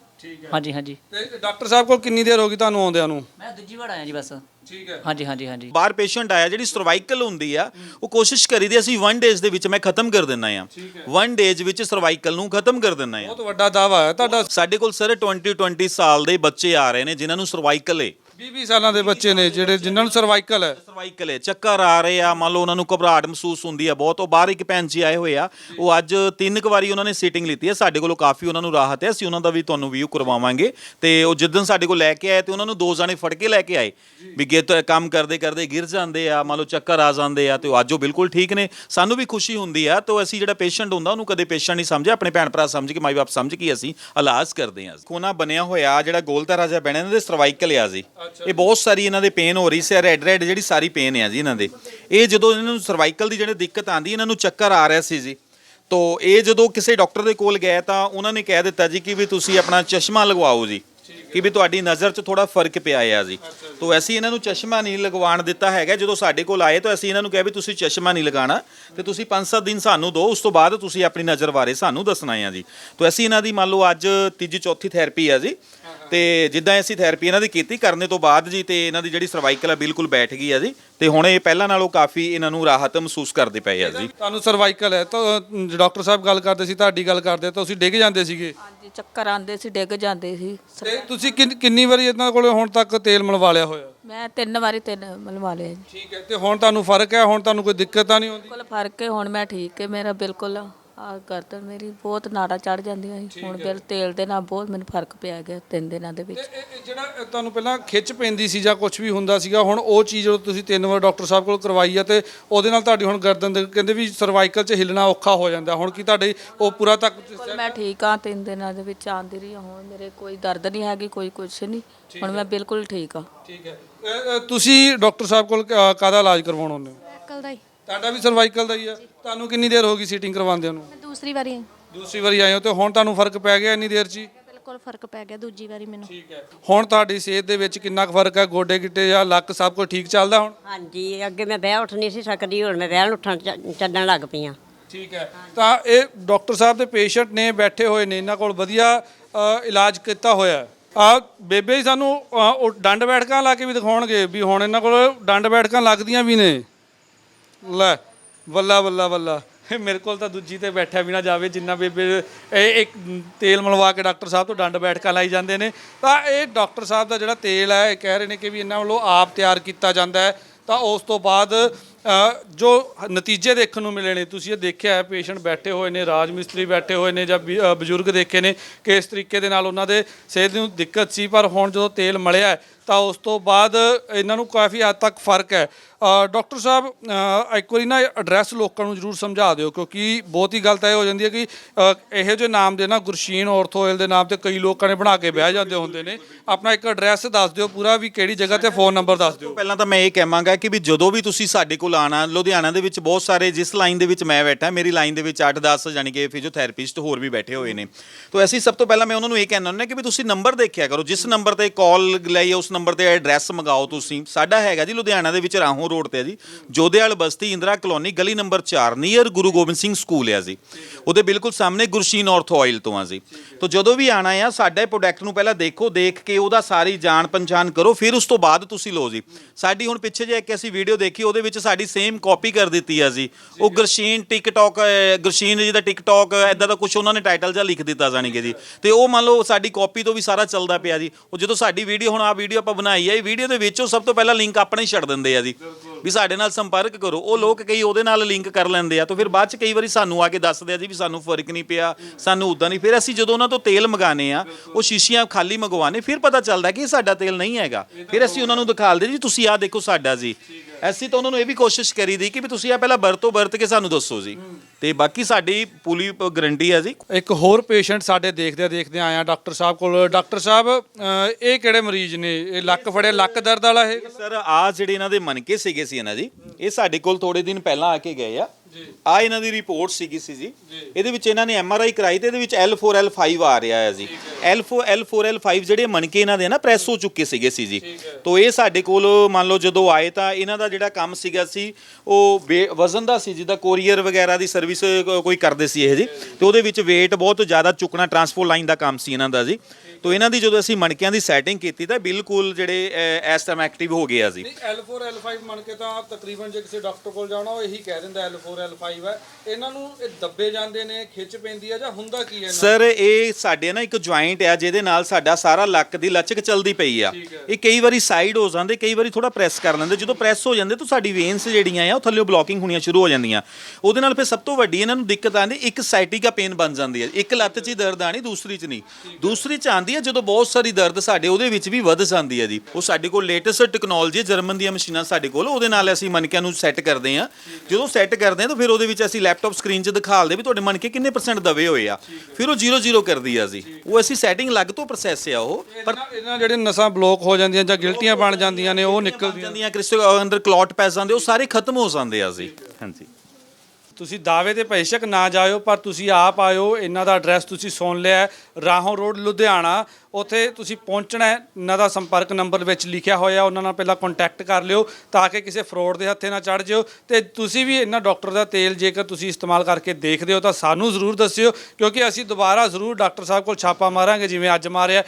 ਹਾਂਜੀ ਹਾਂਜੀ। ਤੇ ਡਾਕਟਰ ਸਾਹਿਬ ਕੋਲ ਕਿੰਨੀ ਦੇਰ ਹੋ ਗਈ ਤੁਹਾਨੂੰ ਆਉਂਦਿਆਂ ਨੂੰ? ਮੈਂ ਦੂਜੀ ਵਾਰ ਆਇਆ ਜੀ ਬਸ। ਠੀਕ ਹੈ। ਹਾਂਜੀ ਹਾਂਜੀ ਹਾਂਜੀ। ਬਾਹਰ ਪੇਸ਼ੈਂਟ ਆਇਆ ਜਿਹੜੀ ਸਰਵਾਈਕਲ ਹੁੰਦੀ ਆ ਉਹ ਕੋਸ਼ਿਸ਼ ਕਰੀਦੀ ਅਸੀਂ 1 ਡੇਜ਼ ਦੇ ਵਿੱਚ ਮੈਂ ਖਤਮ ਕਰ ਦਿੰਨਾ ਆ। 1 ਡੇਜ਼ ਵਿੱਚ ਸਰਵਾਈਕਲ ਨੂੰ ਖਤਮ ਕਰ ਦਿੰਨਾ ਆ। ਬਹੁਤ ਵੱਡਾ ਦਾਵਾ ਹੈ ਤੁਹਾਡਾ। ਸਾਡੇ ਕੋਲ ਸਰ 20 20 ਸਾਲ ਦੇ ਬੱਚੇ ਆ ਰਹੇ ਨੇ ਜਿਨ੍ਹਾਂ ਨੂੰ ਸਰਵਾਈਕਲ ਹੈ 20 ਸਾਲਾਂ ਦੇ ਬੱਚੇ ਨੇ ਜਿਹੜੇ ਜਿਨ੍ਹਾਂ ਨੂੰ ਸਰਵਾਈਕਲ ਹੈ। ਸਰਵਾਈਕਲ ਹੈ। ਚੱਕਰ ਆ ਰਹੇ ਆ। ਮੰਨ ਲਓ ਉਹਨਾਂ ਨੂੰ ਘਬਰਾਹਟ ਮਹਿਸੂਸ ਹੁੰਦੀ ਆ ਬਹੁਤ। ਉਹ ਬਾਹਰ ਇੱਕ ਭੈਣ ਜੀ ਆਏ ਹੋਏ ਆ। ਉਹ ਅੱਜ ਤਿੰਨ ਕੁ ਵਾਰੀ ਉਹਨਾਂ ਨੇ ਸੀਟਿੰਗ ਲਿੱਤੀ ਹੈ। ਸਾਡੇ ਕੋਲੋਂ ਕਾਫੀ ਉਹਨਾਂ ਨੂੰ ਰਾਹਤ ਹੈ। ਅਸੀਂ ਉਹਨਾਂ ਦਾ ਵੀ ਤੁਹਾਨੂੰ ਵੀਊ ਕਰਵਾਵਾਂਗੇ। ਤੇ ਉਹ ਜਿੱਦਣ ਸਾਡੇ ਕੋਲ ਲੈ ਕੇ ਆਏ ਤੇ ਉਹਨਾਂ ਨੂੰ ਦੋ ਜਾਣੇ ਫੜ ਕੇ ਲੈ ਕੇ ਆਏ। ਵੀ ਗਿਰ ਕੰਮ ਕਰਦੇ ਕਰਦੇ ਗਿਰ ਜਾਂਦੇ ਆ। ਮੰਨ ਲਓ ਚੱਕਰ ਆ ਜਾਂਦੇ ਆ ਤੇ ਉਹ ਅੱਜ ਉਹ ਬਿਲਕੁਲ ਠੀਕ ਨੇ। ਸਾਨੂੰ ਵੀ ਖੁਸ਼ੀ ਹੁੰਦੀ ਆ। ਤੇ ਅਸੀਂ ਜਿਹੜਾ ਪੇਸ਼ੈਂਟ ਹੁੰਦਾ ਉਹਨੂੰ ਕਦੇ ਪੇਸ਼ੈਂਟ ਨਹੀਂ ਸਮਝਿਆ। ਆਪਣੇ ਭੈਣ ਭਰਾ ਸਮਝ ਕੇ ਮਾਈ ਬਾਪ ਸਮਝ ਕੇ ਅਸੀਂ ਇਲਾਜ ਕਰਦੇ ਆ। ਕੋਨਾ ਬਣਿਆ ਹੋਇਆ ਜਿਹੜਾ ਗੋਲਤਾਰਾ ਜਿਹਾ ਬਣਿਆ ਦੇ ਸਰਵਾਈਕਲ ਆ ਜੀ। ਇਹ ਬਹੁਤ ਸਾਰੀ ਇਹਨਾਂ ਦੇ ਪੇਨ ਹੋ ਰਹੀ ਸੀ ਰੈਡ ਰੈਡ ਜਿਹੜੀ ਸਾਰੀ ਪੇਨ ਆ ਜੀ ਇਹਨਾਂ ਦੇ। ਇਹ ਜਦੋਂ ਇਹਨਾਂ ਨੂੰ ਸਰਵਾਈਕਲ ਦੀ ਜਿਹੜੀ ਦਿੱਕਤ ਆਂਦੀ ਇਹਨਾਂ ਨੂੰ ਚੱਕਰ ਆ ਰਿਹਾ ਸੀ ਜੀ। ਤੋ ਇਹ ਜਦੋਂ ਕਿਸੇ ਡਾਕਟਰ ਦੇ ਕੋਲ ਗਏ ਤਾਂ ਉਹਨਾਂ ਨੇ ਕਹਿ ਦਿੱਤਾ ਜੀ ਕਿ ਵੀ ਤੁਸੀਂ ਆਪਣਾ ਚਸ਼ਮਾ ਲਗਵਾਓ ਜੀ, ਕਿ ਵੀ ਤੁਹਾਡੀ ਨਜ਼ਰ 'ਚ ਥੋੜਾ ਫ਼ਰਕ ਪਿਆ ਆ ਜੀ। ਤੋ ਅਸੀਂ ਇਹਨਾਂ ਨੂੰ ਚਸ਼ਮਾ ਨਹੀਂ ਲਗਵਾਉਣ ਦਿੱਤਾ ਹੈਗਾ, ਜਦੋਂ ਸਾਡੇ ਕੋਲ ਆਏ ਤਾਂ ਅਸੀਂ ਇਹਨਾਂ ਨੂੰ ਕਿਹਾ ਵੀ ਤੁਸੀਂ ਚਸ਼ਮਾ ਨਹੀਂ ਲਗਾਉਣਾ, ਤੇ ਤੁਸੀਂ 5-7 ਦਿਨ ਸਾਨੂੰ ਦਿਓ, ਉਸ ਤੋਂ ਬਾਅਦ ਤੁਸੀਂ ਆਪਣੀ ਨਜ਼ਰ ਬਾਰੇ ਸਾਨੂੰ ਦੱਸਣਾ ਆ ਜੀ। ਤੋ ਅਸੀਂ ਇਹਨਾਂ ਦੀ ਮੰਨ ਲਓ ਅੱਜ ਤੀਜੀ ਚੌਥੀ ਥੈਰੇਪੀ ਆ ਜੀ। ਤੇ ਜਿੱਦਾਂ ਅਸੀਂ ਥੈਰੇਪੀ ਇਹਨਾਂ ਦੀ ਕੀਤੀ ਕਰਨੇ ਤੋਂ ਬਾਅਦ ਜੀ ਤੇ ਇਹਨਾਂ ਦੀ ਜਿਹੜੀ ਸਰਵਾਈਕਲ ਆ ਬਿਲਕੁਲ ਬੈਠ ਗਈ ਆ ਜੀ। ਤੇ ਹੁਣ ਇਹ ਪਹਿਲਾਂ ਨਾਲੋਂ ਕਾਫੀ ਇਹਨਾਂ ਨੂੰ ਰਾਹਤ ਮਹਿਸੂਸ ਕਰਦੇ ਪਏ ਆ ਜੀ। ਤੁਹਾਨੂੰ ਸਰਵਾਈਕਲ ਹੈ ਤਾਂ ਡਾਕਟਰ ਸਾਹਿਬ ਗੱਲ ਕਰਦੇ ਸੀ ਤੁਹਾਡੀ ਗੱਲ ਕਰਦੇ ਤਾਂ ਤੁਸੀਂ ਡਿੱਗ ਜਾਂਦੇ ਸੀਗੇ? ਹਾਂਜੀ ਚੱਕਰ ਆਉਂਦੇ ਸੀ ਡਿੱਗ ਜਾਂਦੇ ਸੀ। ਤੇ ਤੁਸੀਂ ਕਿੰਨ- ਕਿੰਨੀ ਵਾਰੀ ਇਹਨਾਂ ਕੋਲੇ ਹੁਣ ਤੱਕ ਤੇਲ ਮਲਵਾ ਲਿਆ ਹੋਇਆ? ਮੈਂ ਤਿੰਨ ਵਾਰੀ ਤਿੰਨ ਮਲਵਾ ਲਿਆ ਜੀ। ਠੀਕ ਹੈ ਤੇ ਹੁਣ ਤੁਹਾਨੂੰ ਫ਼ਰਕ ਹੈ? ਹੁਣ ਤੁਹਾਨੂੰ ਕੋਈ ਦਿੱਕਤ ਤਾਂ ਨਹੀਂ ਆਉਂਦੀ? ਬਿਲਕੁਲ ਫ਼ਰਕ ਹੈ ਹੁਣ ਮੈਂ ਠੀਕ ਹੈ ਮੇਰਾ ਬਿਲਕੁਲ ਆ ਗਰਦਨ ਮੇਰੀ ਬਹੁਤ ਨਾੜਾ ਚੜ ਜਾਂਦੀਆਂ ਸੀ। ਹੁਣ ਬਿਲ ਤੇਲ ਦੇ ਨਾਲ ਬਹੁਤ ਮੈਨੂੰ ਫ਼ਰਕ ਪਿਆ ਗਿਆ ਤਿੰਨ ਦਿਨਾਂ ਦੇ ਵਿੱਚ। ਇਹ ਜਿਹੜਾ ਤੁਹਾਨੂੰ ਪਹਿਲਾਂ ਖਿੱਚ ਪੈਂਦੀ ਸੀ ਜਾਂ ਕੁਝ ਵੀ ਹੁੰਦਾ ਸੀਗਾ ਹੁਣ ਉਹ ਚੀਜ਼ ਜਦੋਂ ਤੁਸੀਂ ਤਿੰਨ ਵਾਰ ਡਾਕਟਰ ਸਾਹਿਬ ਕੋਲ ਕਰਵਾਈ ਆ ਤੇ ਉਹਦੇ ਨਾਲ ਤੁਹਾਡੀ ਹੁਣ ਗਰਦਨ ਦੇ ਕਹਿੰਦੇ ਵੀ ਸਰਵਾਈਕਲ 'ਚ ਹਿੱਲਣਾ ਔਖਾ ਹੋ ਜਾਂਦਾ। ਹੁਣ ਕੀ ਤੁਹਾਡੇ ਉਹ ਪੂਰਾ ਤੱਕ ਬਿਲਕੁਲ ਮੈਂ ਠੀਕ ਆ ਤਿੰਨ ਦਿਨਾਂ ਦੇ ਵਿੱਚ ਆਂਦੀ ਰਹੀ ਹਾਂ ਹੁਣ ਮੇਰੇ ਕੋਈ ਦਰਦ ਨਹੀਂ ਹੈਗੀ ਕੋਈ ਕੁਛ ਨਹੀਂ। ਹੁਣ ਮੈਂ ਬਿਲਕੁਲ ਠੀਕ ਆ। ਠੀਕ ਹੈ। ਤੁਸੀਂ ਡਾਕਟਰ ਸਾਹਿਬ ਕੋਲ ਕਾਹਦਾ ਇਲਾਜ ਕਰਵਾਉਣ ਆਉਂਦੇ ਹੋ? ਸਾਈਕਲ ਦਾ ਹੀ। ਤੁਹਾਡਾ ਵੀ ਸਰਵਾਈਕਲ ਦਾ ਹੀ ਆ ਤੁਹਾਨੂੰ ਕਿੰਨੀ ਦੇਰ ਹੋ ਗਈ ਸੀਟਿੰਗ ਕਰਵਾਉਂਦੇ ਨੂੰ? ਮੈਂ ਦੂਸਰੀ ਵਾਰੀ ਆਈ। ਦੂਸਰੀ ਵਾਰੀ ਆਏ ਹੋ ਤੇ ਹੁਣ ਤੁਹਾਨੂੰ ਫ਼ਰਕ ਪੈ ਗਿਆ ਇੰਨੀ ਦੇਰ 'ਚ ਹੀ? ਬਿਲਕੁਲ ਫ਼ਰਕ ਪੈ ਗਿਆ ਦੂਜੀ ਵਾਰੀ ਮੈਨੂੰ। ਠੀਕ ਹੈ। ਹੁਣ ਤੁਹਾਡੀ ਸਿਹਤ ਦੇ ਵਿੱਚ ਕਿੰਨਾ ਕੁ ਫ਼ਰਕ ਹੈ? ਗੋਡੇ ਗਿੱਟੇ ਜਾਂ ਲੱਕ ਸਭ ਕੁਝ ਠੀਕ ਚੱਲਦਾ ਹੁਣ? ਹਾਂਜੀ ਅੱਗੇ ਮੈਂ ਬਹਿ ਉੱਠ ਨਹੀਂ ਸੀ ਸਕਦੀ ਹੁਣ ਮੈਂ ਬਹਿਣ ਉੱਠਣ ਚ- ਚੱਲਣ ਲੱਗ ਪਈ ਹਾਂ। ਠੀਕ ਹੈ। ਤਾਂ ਇਹ ਡਾਕਟਰ ਸਾਹਿਬ ਦੇ ਪੇਸ਼ੈਂਟ ਨੇ ਬੈਠੇ ਹੋਏ ਨੇ ਇਹਨਾਂ ਕੋਲ ਵਧੀਆ ਅ, ਇਲਾਜ ਕੀਤਾ ਹੋਇਆ ਆ ਬੇਬੇ ਸਾਨੂੰ ਅ, ਉਹ ਡੰਡ ਬੈਠਕਾਂ ਲਾ ਕੇ ਵੀ ਦਿਖਾਉਣਗੇ ਵੀ ਹੁਣ ਇਹਨਾਂ ਕੋਲ ਡੰਡ ਬੈਠਕਾਂ ਲੱਗਦੀਆਂ ਵੀ ਨੇ। ਲੈ ਵੱਲਾ ਵੱਲਾ ਵੱਲਾ। ਇਹ ਮੇਰੇ ਕੋਲ ਤਾਂ ਦੂਜੀ ਤੇ ਬੈਠਿਆ ਵੀ ਨਾ ਜਾਵੇ ਜਿੰਨਾ ਬੇਬੇ ਇਹ ਇੱਕ ਤੇਲ ਮਲਵਾ ਕੇ ਡਾਕਟਰ ਸਾਹਿਬ ਤੋਂ ਡੰਡ ਬੈਠਕਾਂ ਲਾਈ ਜਾਂਦੇ ਨੇ। ਤਾਂ ਇਹ ਡਾਕਟਰ ਸਾਹਿਬ ਦਾ ਜਿਹੜਾ ਤੇਲ ਹੈ ਇਹ ਕਹਿ ਰਹੇ ਨੇ ਕਿ ਵੀ ਇਹਨਾਂ ਵੱਲੋਂ ਆਪ ਤਿਆਰ ਕੀਤਾ ਜਾਂਦਾ ਹੈ। ਤਾਂ ਉਸ ਤੋਂ ਬਾਅਦ ਜੋ ਨਤੀਜੇ ਦੇਖਣ ਨੂੰ ਮਿਲੇ ਨੇ ਤੁਸੀਂ ਇਹ ਦੇਖਿਆ ਹੈ ਪੇਸ਼ੈਂਟ ਬੈਠੇ ਹੋਏ ਨੇ ਰਾਜ ਮਿਸਤਰੀ ਬੈਠੇ ਹੋਏ ਨੇ ਜਾਂ ਵੀ, ਬਜ਼ੁਰਗ ਦੇਖੇ ਨੇ ਕਿ ਇਸ ਤਰੀਕੇ ਦੇ ਨਾਲ ਉਹਨਾਂ ਦੇ ਸਿਹਤ ਨੂੰ ਦਿੱਕਤ ਸੀ ਪਰ ਹੁਣ ਜਦੋਂ ਤੇਲ ਮਲਿਆ ਤਾਂ ਉਸ ਤੋਂ ਬਾਅਦ ਇਹਨਾਂ ਨੂੰ ਕਾਫੀ ਹੱਦ ਤੱਕ ਫ਼ਰਕ ਹੈ। ਅ, ਡਾਕਟਰ ਸਾਹਿਬ ਇੱਕ ਵਾਰੀ ਨਾ ਐਡਰੈਸ ਲੋਕਾਂ ਨੂੰ ਜ਼ਰੂਰ ਸਮਝਾ ਦਿਓ ਕਿਉਂਕਿ ਬਹੁਤ ਹੀ ਗਲਤ ਇਹ ਹੋ ਜਾਂਦੀ ਹੈ ਕਿ ਇਹੋ ਜਿਹੇ ਨਾਮ ਦੇ ਨਾ ਗੁਰਸ਼ੀਨ ਔਰਥੋਇਲ ਦੇ ਨਾਮ ਤੇ ਕਈ ਲੋਕਾਂ ਨੇ ਬਣਾ ਕੇ ਬਹਿ ਜਾਂਦੇ ਹੁੰਦੇ ਨੇ। ਆਪਣਾ ਇੱਕ ਐਡਰੈਸ ਦੱਸ ਦਿਓ ਪੂਰਾ ਵੀ ਕਿਹੜੀ ਜਗ੍ਹਾ ਤੇ ਫੋਨ ਨੰਬਰ ਦੱਸ ਦਿਓ। ਪਹਿਲਾਂ ਤਾਂ ਮੈਂ ਇਹ ਕਹਾਂਗਾ ਕਿ ਵੀ ਜਦੋਂ ਵੀ ਤੁਸੀਂ ਸਾਡੇ ਕੋਲ ਆਣਾ ਲੁਧਿਆਣਾ ਦੇ ਵਿੱਚ ਬਹੁਤ ਸਾਰੇ ਜਿਸ ਲਾਈਨ ਦੇ ਵਿੱਚ ਮੈਂ ਬੈਠਾ ਮੇਰੀ ਲਾਈਨ ਦੇ ਵਿੱਚ 8-10 ਜਾਨੀ ਕਿ ਫਿਜ਼ੀਓਥੈਰੇਪਿਸਟ ਹੋਰ ਵੀ ਬੈਠੇ ਹੋਏ ਨੇ। ਤਾਂ ਅਸੀਂ ਸਭ ਤੋਂ ਪਹਿਲਾਂ ਮੈਂ ਉਹਨਾਂ ਨੂੰ ਇਹ ਕਹਿਣਾ ਹੁੰਦਾ ਕਿ ਵੀ ਤੁਸੀਂ ਨੰਬਰ ਦੇਖਿਆ ਕਰੋ ਜਿਸ ਨੰਬਰ ਤੇ ਕਾਲ ਲਈ ਉਸ ਨੰਬਰ ਤੇ ਐਡਰੈਸ ਮੰਗਾਓ ਤੁਸੀਂ। ਸਾਡਾ ਹੈਗਾ ਜੀ ਲੁਧਿਆਣਾ ਦੇ ਵਿੱਚ ਰਾਹੋਂ ਰੋਡ ਤੇ ਹੈ ਜੀ। ਜੋਧੇਵਾਲ ਬਸਤੀ ਇੰਦਰਾ ਕਲੋਨੀ, ਗਲੀ number 4 near Guru Gobind Singh school ਹੈ ਜੀ। ਉਹਦੇ ਬਿਲਕੁਲ ਸਾਹਮਣੇ ਗੁਰਸ਼ੀਨ ਆਰਥੋ ਆਇਲ ਤੋਂ ਆ ਜੀ। ਤੋਂ ਜਦੋਂ ਵੀ ਆਣਾ ਆ, ਸਾਡੇ ਪ੍ਰੋਡਕਟ ਨੂੰ ਪਹਿਲਾਂ ਦੇਖੋ, ਦੇਖ ਕੇ ਉਹਦਾ ਸਾਰੀ ਜਾਣ ਪਛਾਣ ਕਰੋ, ਫਿਰ ਉਸ ਤੋਂ ਬਾਅਦ ਤੁਸੀਂ ਲਓ ਜੀ। ਸਾਡੀ ਹੁਣ ਪਿੱਛੇ ਜੇ ਇੱਕ ਅਸੀਂ ਵੀਡੀਓ ਦੇਖੀ, ਉਹਦੇ ਵਿੱਚ ਸਾਡੀ ਸੇਮ ਕਾਪੀ ਕਰ ਦਿੱਤੀ ਆ ਜੀ। ਉਹ ਗੁਰਸ਼ੀਨ ਟਿਕਟੌਕ ਗੁਰਸ਼ੀਨ ਜੀ ਦਾ ਟਿਕਟੌਕ ਐਦਾਂ ਦਾ ਕੁਝ ਉਹਨਾਂ ਨੇ ਟਾਈਟਲ ਜਾਂ ਲਿਖ ਦਿੱਤਾ ਜਾਣਗੇ ਜੀ। ਤੇ ਉਹ ਮੰਨ ਲਓ ਸਾਡੀ ਕਾਪੀ ਤੋਂ ਵੀ ਸਾਰਾ ਚੱਲਦਾ ਪਿਆ ਜੀ। ਉਹ ਜਦੋਂ ਸਾਡੀ ਵੀਡੀਓ ਹੁਣ ਆ ਵੀਡੀਓ ਆਪਾਂ ਬਣਾਈ ਆ ਇਹ ਵੀਡੀਓ ਦੇ ਵਿੱਚ ਉਹ ਸਭ ਤੋਂ ਪਹਿਲਾਂ ਲਿੰਕ ਆਪਣੇ ਹੀ ਛੱਡ ਦਿੰਦੇ ਆ ਜੀ। ਵੀ ਸਾਡੇ ਨਾਲ ਸੰਪਰਕ ਕਰੋ। ਉਹ ਲੋਕ ਕਈ ਉਹਦੇ ਨਾਲ ਲਿੰਕ ਕਰ ਲੈਂਦੇ ਆ ਤਾਂ ਫਿਰ ਬਾਅਦ ਚ ਕਈ ਵਾਰੀ ਸਾਨੂੰ ਆ ਕੇ ਦੱਸਦੇ ਆ ਜੀ ਵੀ ਸਾਨੂੰ ਫ਼ਰਕ ਨਹੀਂ ਪਿਆ ਸਾਨੂੰ ਉਦਾਂ ਨਹੀਂ। ਫਿਰ ਅਸੀਂ ਜਦੋਂ ਉਹਨਾਂ ਤੋਂ ਤੇਲ ਮੰਗਾਨੇ ਆ ਉਹ ਸ਼ੀਸ਼ੀਆਂ ਖਾਲੀ ਮੰਗਵਾਨੇ ਫਿਰ ਪਤਾ ਚੱਲਦਾ ਕਿ ਇਹ ਸਾਡਾ ਤੇਲ ਨਹੀਂ ਹੈਗਾ। ਫਿਰ ਅਸੀਂ ਉਹਨਾਂ ਨੂੰ ਦਿਖਾਲਦੇ ਜੀ ਤੁਸੀਂ ਆਹ ਦੇਖੋ ਸਾਡਾ ਜੀ। ਅਸੀਂ ਤਾਂ ਉਹਨਾਂ ਨੂੰ ਇਹ ਵੀ ਕੋਸ਼ਿਸ਼ ਕਰੀ ਦੀ ਕਿ ਵੀ ਤੁਸੀਂ ਆ ਪਹਿਲਾਂ ਵਰਤੋ ਵਰਤ ਕੇ ਸਾਨੂੰ ਦੱਸੋ ਜੀ। ਤੇ ਬਾਕੀ ਸਾਡੀ ਪੂਰੀ ਗਰੰਟੀ ਆ ਜੀ। ਇੱਕ ਹੋਰ ਪੇਸ਼ੈਂਟ ਸਾਡੇ ਦੇਖਦੇ ਦੇਖਦੇ ਆਇਆ ਡਾਕਟਰ ਸਾਹਿਬ ਕੋਲ। ਡਾਕਟਰ ਸਾਹਿਬ ਅ, ਇਹ ਕਿਹੜੇ ਮਰੀਜ਼ ਨੇ? ਇਹ ਲੱਕ ਫੜਿਆ ਲੱਕ ਦਰਦ ਵਾਲਾ ਇਹ? ਸਰ ਆ ਜਿਹੜੇ ਇਹਨਾਂ ਦੇ ਮਨਕੇ ਸੀਗੇ ਸੀ ਇਹਨਾਂ ਜੀ ਇਹ ਸਾਡੇ ਕੋਲ ਥੋੜੇ ਦਿਨ ਪਹਿਲਾਂ ਆ ਕੇ ਗਏ ਆ। ਆ ਇਹਨਾਂ ਦੀ ਰਿਪੋਰਟ ਸੀਗੀ ਸੀ ਜੀ। ਇਹਦੇ ਵਿੱਚ ਇਹਨਾਂ ਨੇ ਐਮਆਰਆਈ ਕਰਾਈ ਤੇ ਇਹਦੇ ਵਿੱਚ L4L5 ਆ ਰਿਹਾ ਹੈ ਜੀ। L4 L4L5 ਜਿਹੜੇ ਮਨਕੇ ਇਹਨਾਂ ਦੇ ਨਾ ਪ੍ਰੈਸ ਹੋ ਚੁੱਕੇ ਸੀਗੇ ਸੀ ਜੀ। ਤੋਂ ਇਹ ਸਾਡੇ ਕੋਲ ਮੰਨ ਲਓ ਜਦੋਂ ਆਏ ਤਾਂ ਇਹਨਾਂ ਦਾ ਜਿਹੜਾ ਕੰਮ ਸੀਗਾ ਸੀ ਉਹ ਵਜ਼ਨ ਦਾ ਸੀ ਜਿੱਦਾਂ ਕੋਰੀਅਰ ਵਗੈਰਾ ਦੀ ਸਰਵਿਸ ਕੋਈ ਕਰਦੇ ਸੀ ਇਹ ਜੀ। ਤੇ ਉਹਦੇ ਵਿੱਚ weight ਬਹੁਤ ਜ਼ਿਆਦਾ ਚੁੱਕਣਾ ਟਰਾਂਸਪੋਰਟ ਲਾਈਨ ਦਾ ਕੰਮ ਸੀ ਇਹਨਾਂ ਦਾ ਜੀ। ਤੋਂ ਇਹਨਾਂ ਦੀ ਜਦੋਂ ਅਸੀਂ ਮਣਕਿਆਂ ਦੀ ਸੈਟਿੰਗ ਕੀਤੀ ਤਾਂ ਬਿਲਕੁਲ ਜਿਹੜੇ ਇਸ ਟਾਈਮ ਐਕਟਿਵ ਹੋ ਗਏ ਆ ਜੀ ਨਹੀਂ L4 L5 ਮੰਨ ਕੇ ਤਾਂ ਤਕਰੀਬਨ ਜੇ ਕਿਸੇ ਡਾਕਟਰ ਕੋਲ ਜਾਣਾ ਉਹ ਇਹੀ ਕਹਿ ਦਿੰਦਾ L4 L5 ਹੈ। ਇਹਨਾਂ ਨੂੰ ਇਹ ਦੱਬੇ ਜਾਂਦੇ ਨੇ ਖਿੱਚ ਪੈਂਦੀ ਹੈ ਜਾਂ ਹੁੰਦਾ ਕੀ ਹੈ ਇਹਨਾਂ ਸਰ ਇਹ ਸਾਡੇ ਨਾ ਇੱਕ ਜੁਆਇੰਟ ਆ ਜਿਹਦੇ ਨਾਲ ਸਾਡਾ ਸਾਰਾ ਲੱਕ ਦੀ ਲਚਕ ਚੱਲਦੀ ਪਈ ਆ। ਇਹ ਕਈ ਵਾਰੀ ਸਾਈਡ ਹੋ ਜਾਂਦੇ ਕਈ ਵਾਰੀ ਥੋੜਾ ਪ੍ਰੈਸ ਕਰ ਲੈਂਦੇ। ਜਦੋਂ ਪ੍ਰੈਸ ਹੋ ਜਾਂਦੇ ਤਾਂ ਸਾਡੀ ਵੇਨਸ ਜਿਹੜੀਆਂ ਆ ਉਹ ਥੱਲੇ ਬਲੌਕਿੰਗ ਹੋਣੀਆਂ ਸ਼ੁਰੂ ਹੋ ਜਾਂਦੀਆਂ। ਉਹਦੇ ਨਾਲ ਫਿਰ ਸਭ ਤੋਂ ਵੱਡੀ ਇਹਨਾਂ ਨੂੰ ਦਿੱਕਤ ਆਉਂਦੀ ਇੱਕ ਸਾਈਟਿਕਾ ਪੇਨ ਬਣ ਜਾਂਦੀ ਹੈ। ਇੱਕ ਲੱਤ 'ਚ ਹੀ ਦਰਦ ਆਣੀ ਦੂਸਰੀ 'ਚ ਨਹੀਂ। ਦੂਸਰੀ 'ਚ ਆਉਂਦੀ ਹੈ ਜਦੋਂ ਬਹੁਤ ਸਾਰੀ ਦਰਦ ਸਾਡੇ ਉਹਦੇ ਵਿੱਚ ਵੀ ਵੱਧ ਜਾਂਦੀ ਹੈ ਜੀ। ਉਹ ਸਾਡੇ ਕੋਲ ਲੇਟੈਸਟ ਟੈਕਨੋਲੋਜੀ ਜਰਮਨ ਦੀਆਂ ਮਸ਼ੀਨਾਂ ਸਾਡੇ ਕੋਲ ਉਹਦੇ ਨਾਲ ਅਸੀਂ ਮਨਕਿਆਂ ਨੂੰ ਸੈੱਟ ਕਰਦੇ ਆ ਜਦੋਂ ਸੈੱਟ ਕਰਦੇ ਆ ਤਾਂ ਫਿਰ ਉਹਦੇ ਵਿੱਚ ਅਸੀਂ ਲੈਪਟਾਪ ਸਕਰੀਨ 'ਚ ਦਿਖਾਲਦੇ ਵੀ ਤੁਹਾਡੇ ਮਨਕੇ ਕਿੰਨੇ ਪਰਸੈਂਟ ਦਵੇ ਹੋਏ ਆ। ਫਿਰ ਉਹ 00 ਕਰਦੀ ਆ ਜੀ। ਉਹ ਅਸੀਂ ਸੈਟਿੰਗ ਲੱਗ ਤੋਂ ਪ੍ਰੋਸੈਸ ਆ ਉਹ ਪਰ ਇਹਨਾਂ ਜਿਹੜੇ ਨਸਾਂ ਬਲੌਕ ਹੋ ਜਾਂਦੀਆਂ ਜਾਂ ਗਿਲਟੀਆਂ ਬਣ ਜਾਂਦੀਆਂ ਨੇ ਉਹ ਨਿਕਲਦੀਆਂ। ਜਾਂਦੀਆਂ ਕ੍ਰਿਸਟਲ ਅੰਦਰ ਕਲੌਟ ਪੈ ਜਾਂਦੇ ਉਹ ਸਾਰੇ ਖਤਮ ਹੋ ਜਾਂਦੇ ਆ ਜੀ। ਹਾਂਜੀ। ਤੁਸੀਂ ਦਾਅਵੇ ਤੇ ਬੇਸ਼ੱਕ ਨਾ ਜਾਇਓ ਪਰ ਤੁਸੀਂ ਆਪ ਆਇਓ। ਇਹਨਾਂ ਦਾ ਐਡਰੈਸ ਤੁਸੀਂ ਸੁਣ ਲਿਆ ਹੈ, ਰਾਹੋਂ ਰੋਡ ਲੁਧਿਆਣਾ। ਉੱਥੇ ਤੁਸੀਂ ਪਹੁੰਚਣਾ ਹੈ। ਇਹਨਾਂ ਦਾ ਸੰਪਰਕ ਨੰਬਰ ਵਿੱਚ ਲਿਖਿਆ ਹੋਇਆ ਉਹਨਾਂ ਨਾਲ ਪਹਿਲਾਂ ਕੰਟੈਕਟ ਕਰ ਲਿਓ ਤਾਂ ਕਿ ਕਿਸੇ ਫਰੋਡ ਦੇ ਹੱਥੇ ਨਾ ਚੜ ਜਿਓ। ਤੇ ਤੁਸੀਂ ਵੀ ਇਹਨਾਂ ਡਾਕਟਰ ਦਾ ਤੇਲ ਜੇਕਰ ਤੁਸੀਂ ਇਸਤੇਮਾਲ ਕਰਕੇ ਦੇਖਦੇ ਹੋ ਤਾਂ ਸਾਨੂੰ ਜ਼ਰੂਰ ਦੱਸਿਓ ਕਿਉਂਕਿ ਅਸੀਂ ਦੁਬਾਰਾ ਜ਼ਰੂਰ ਡਾਕਟਰ ਸਾਹਿਬ ਕੋਲ ਛਾਪਾ ਮਾਰਾਂਗੇ ਜਿਵੇਂ ਅੱਜ ਮਾਰਿਆ।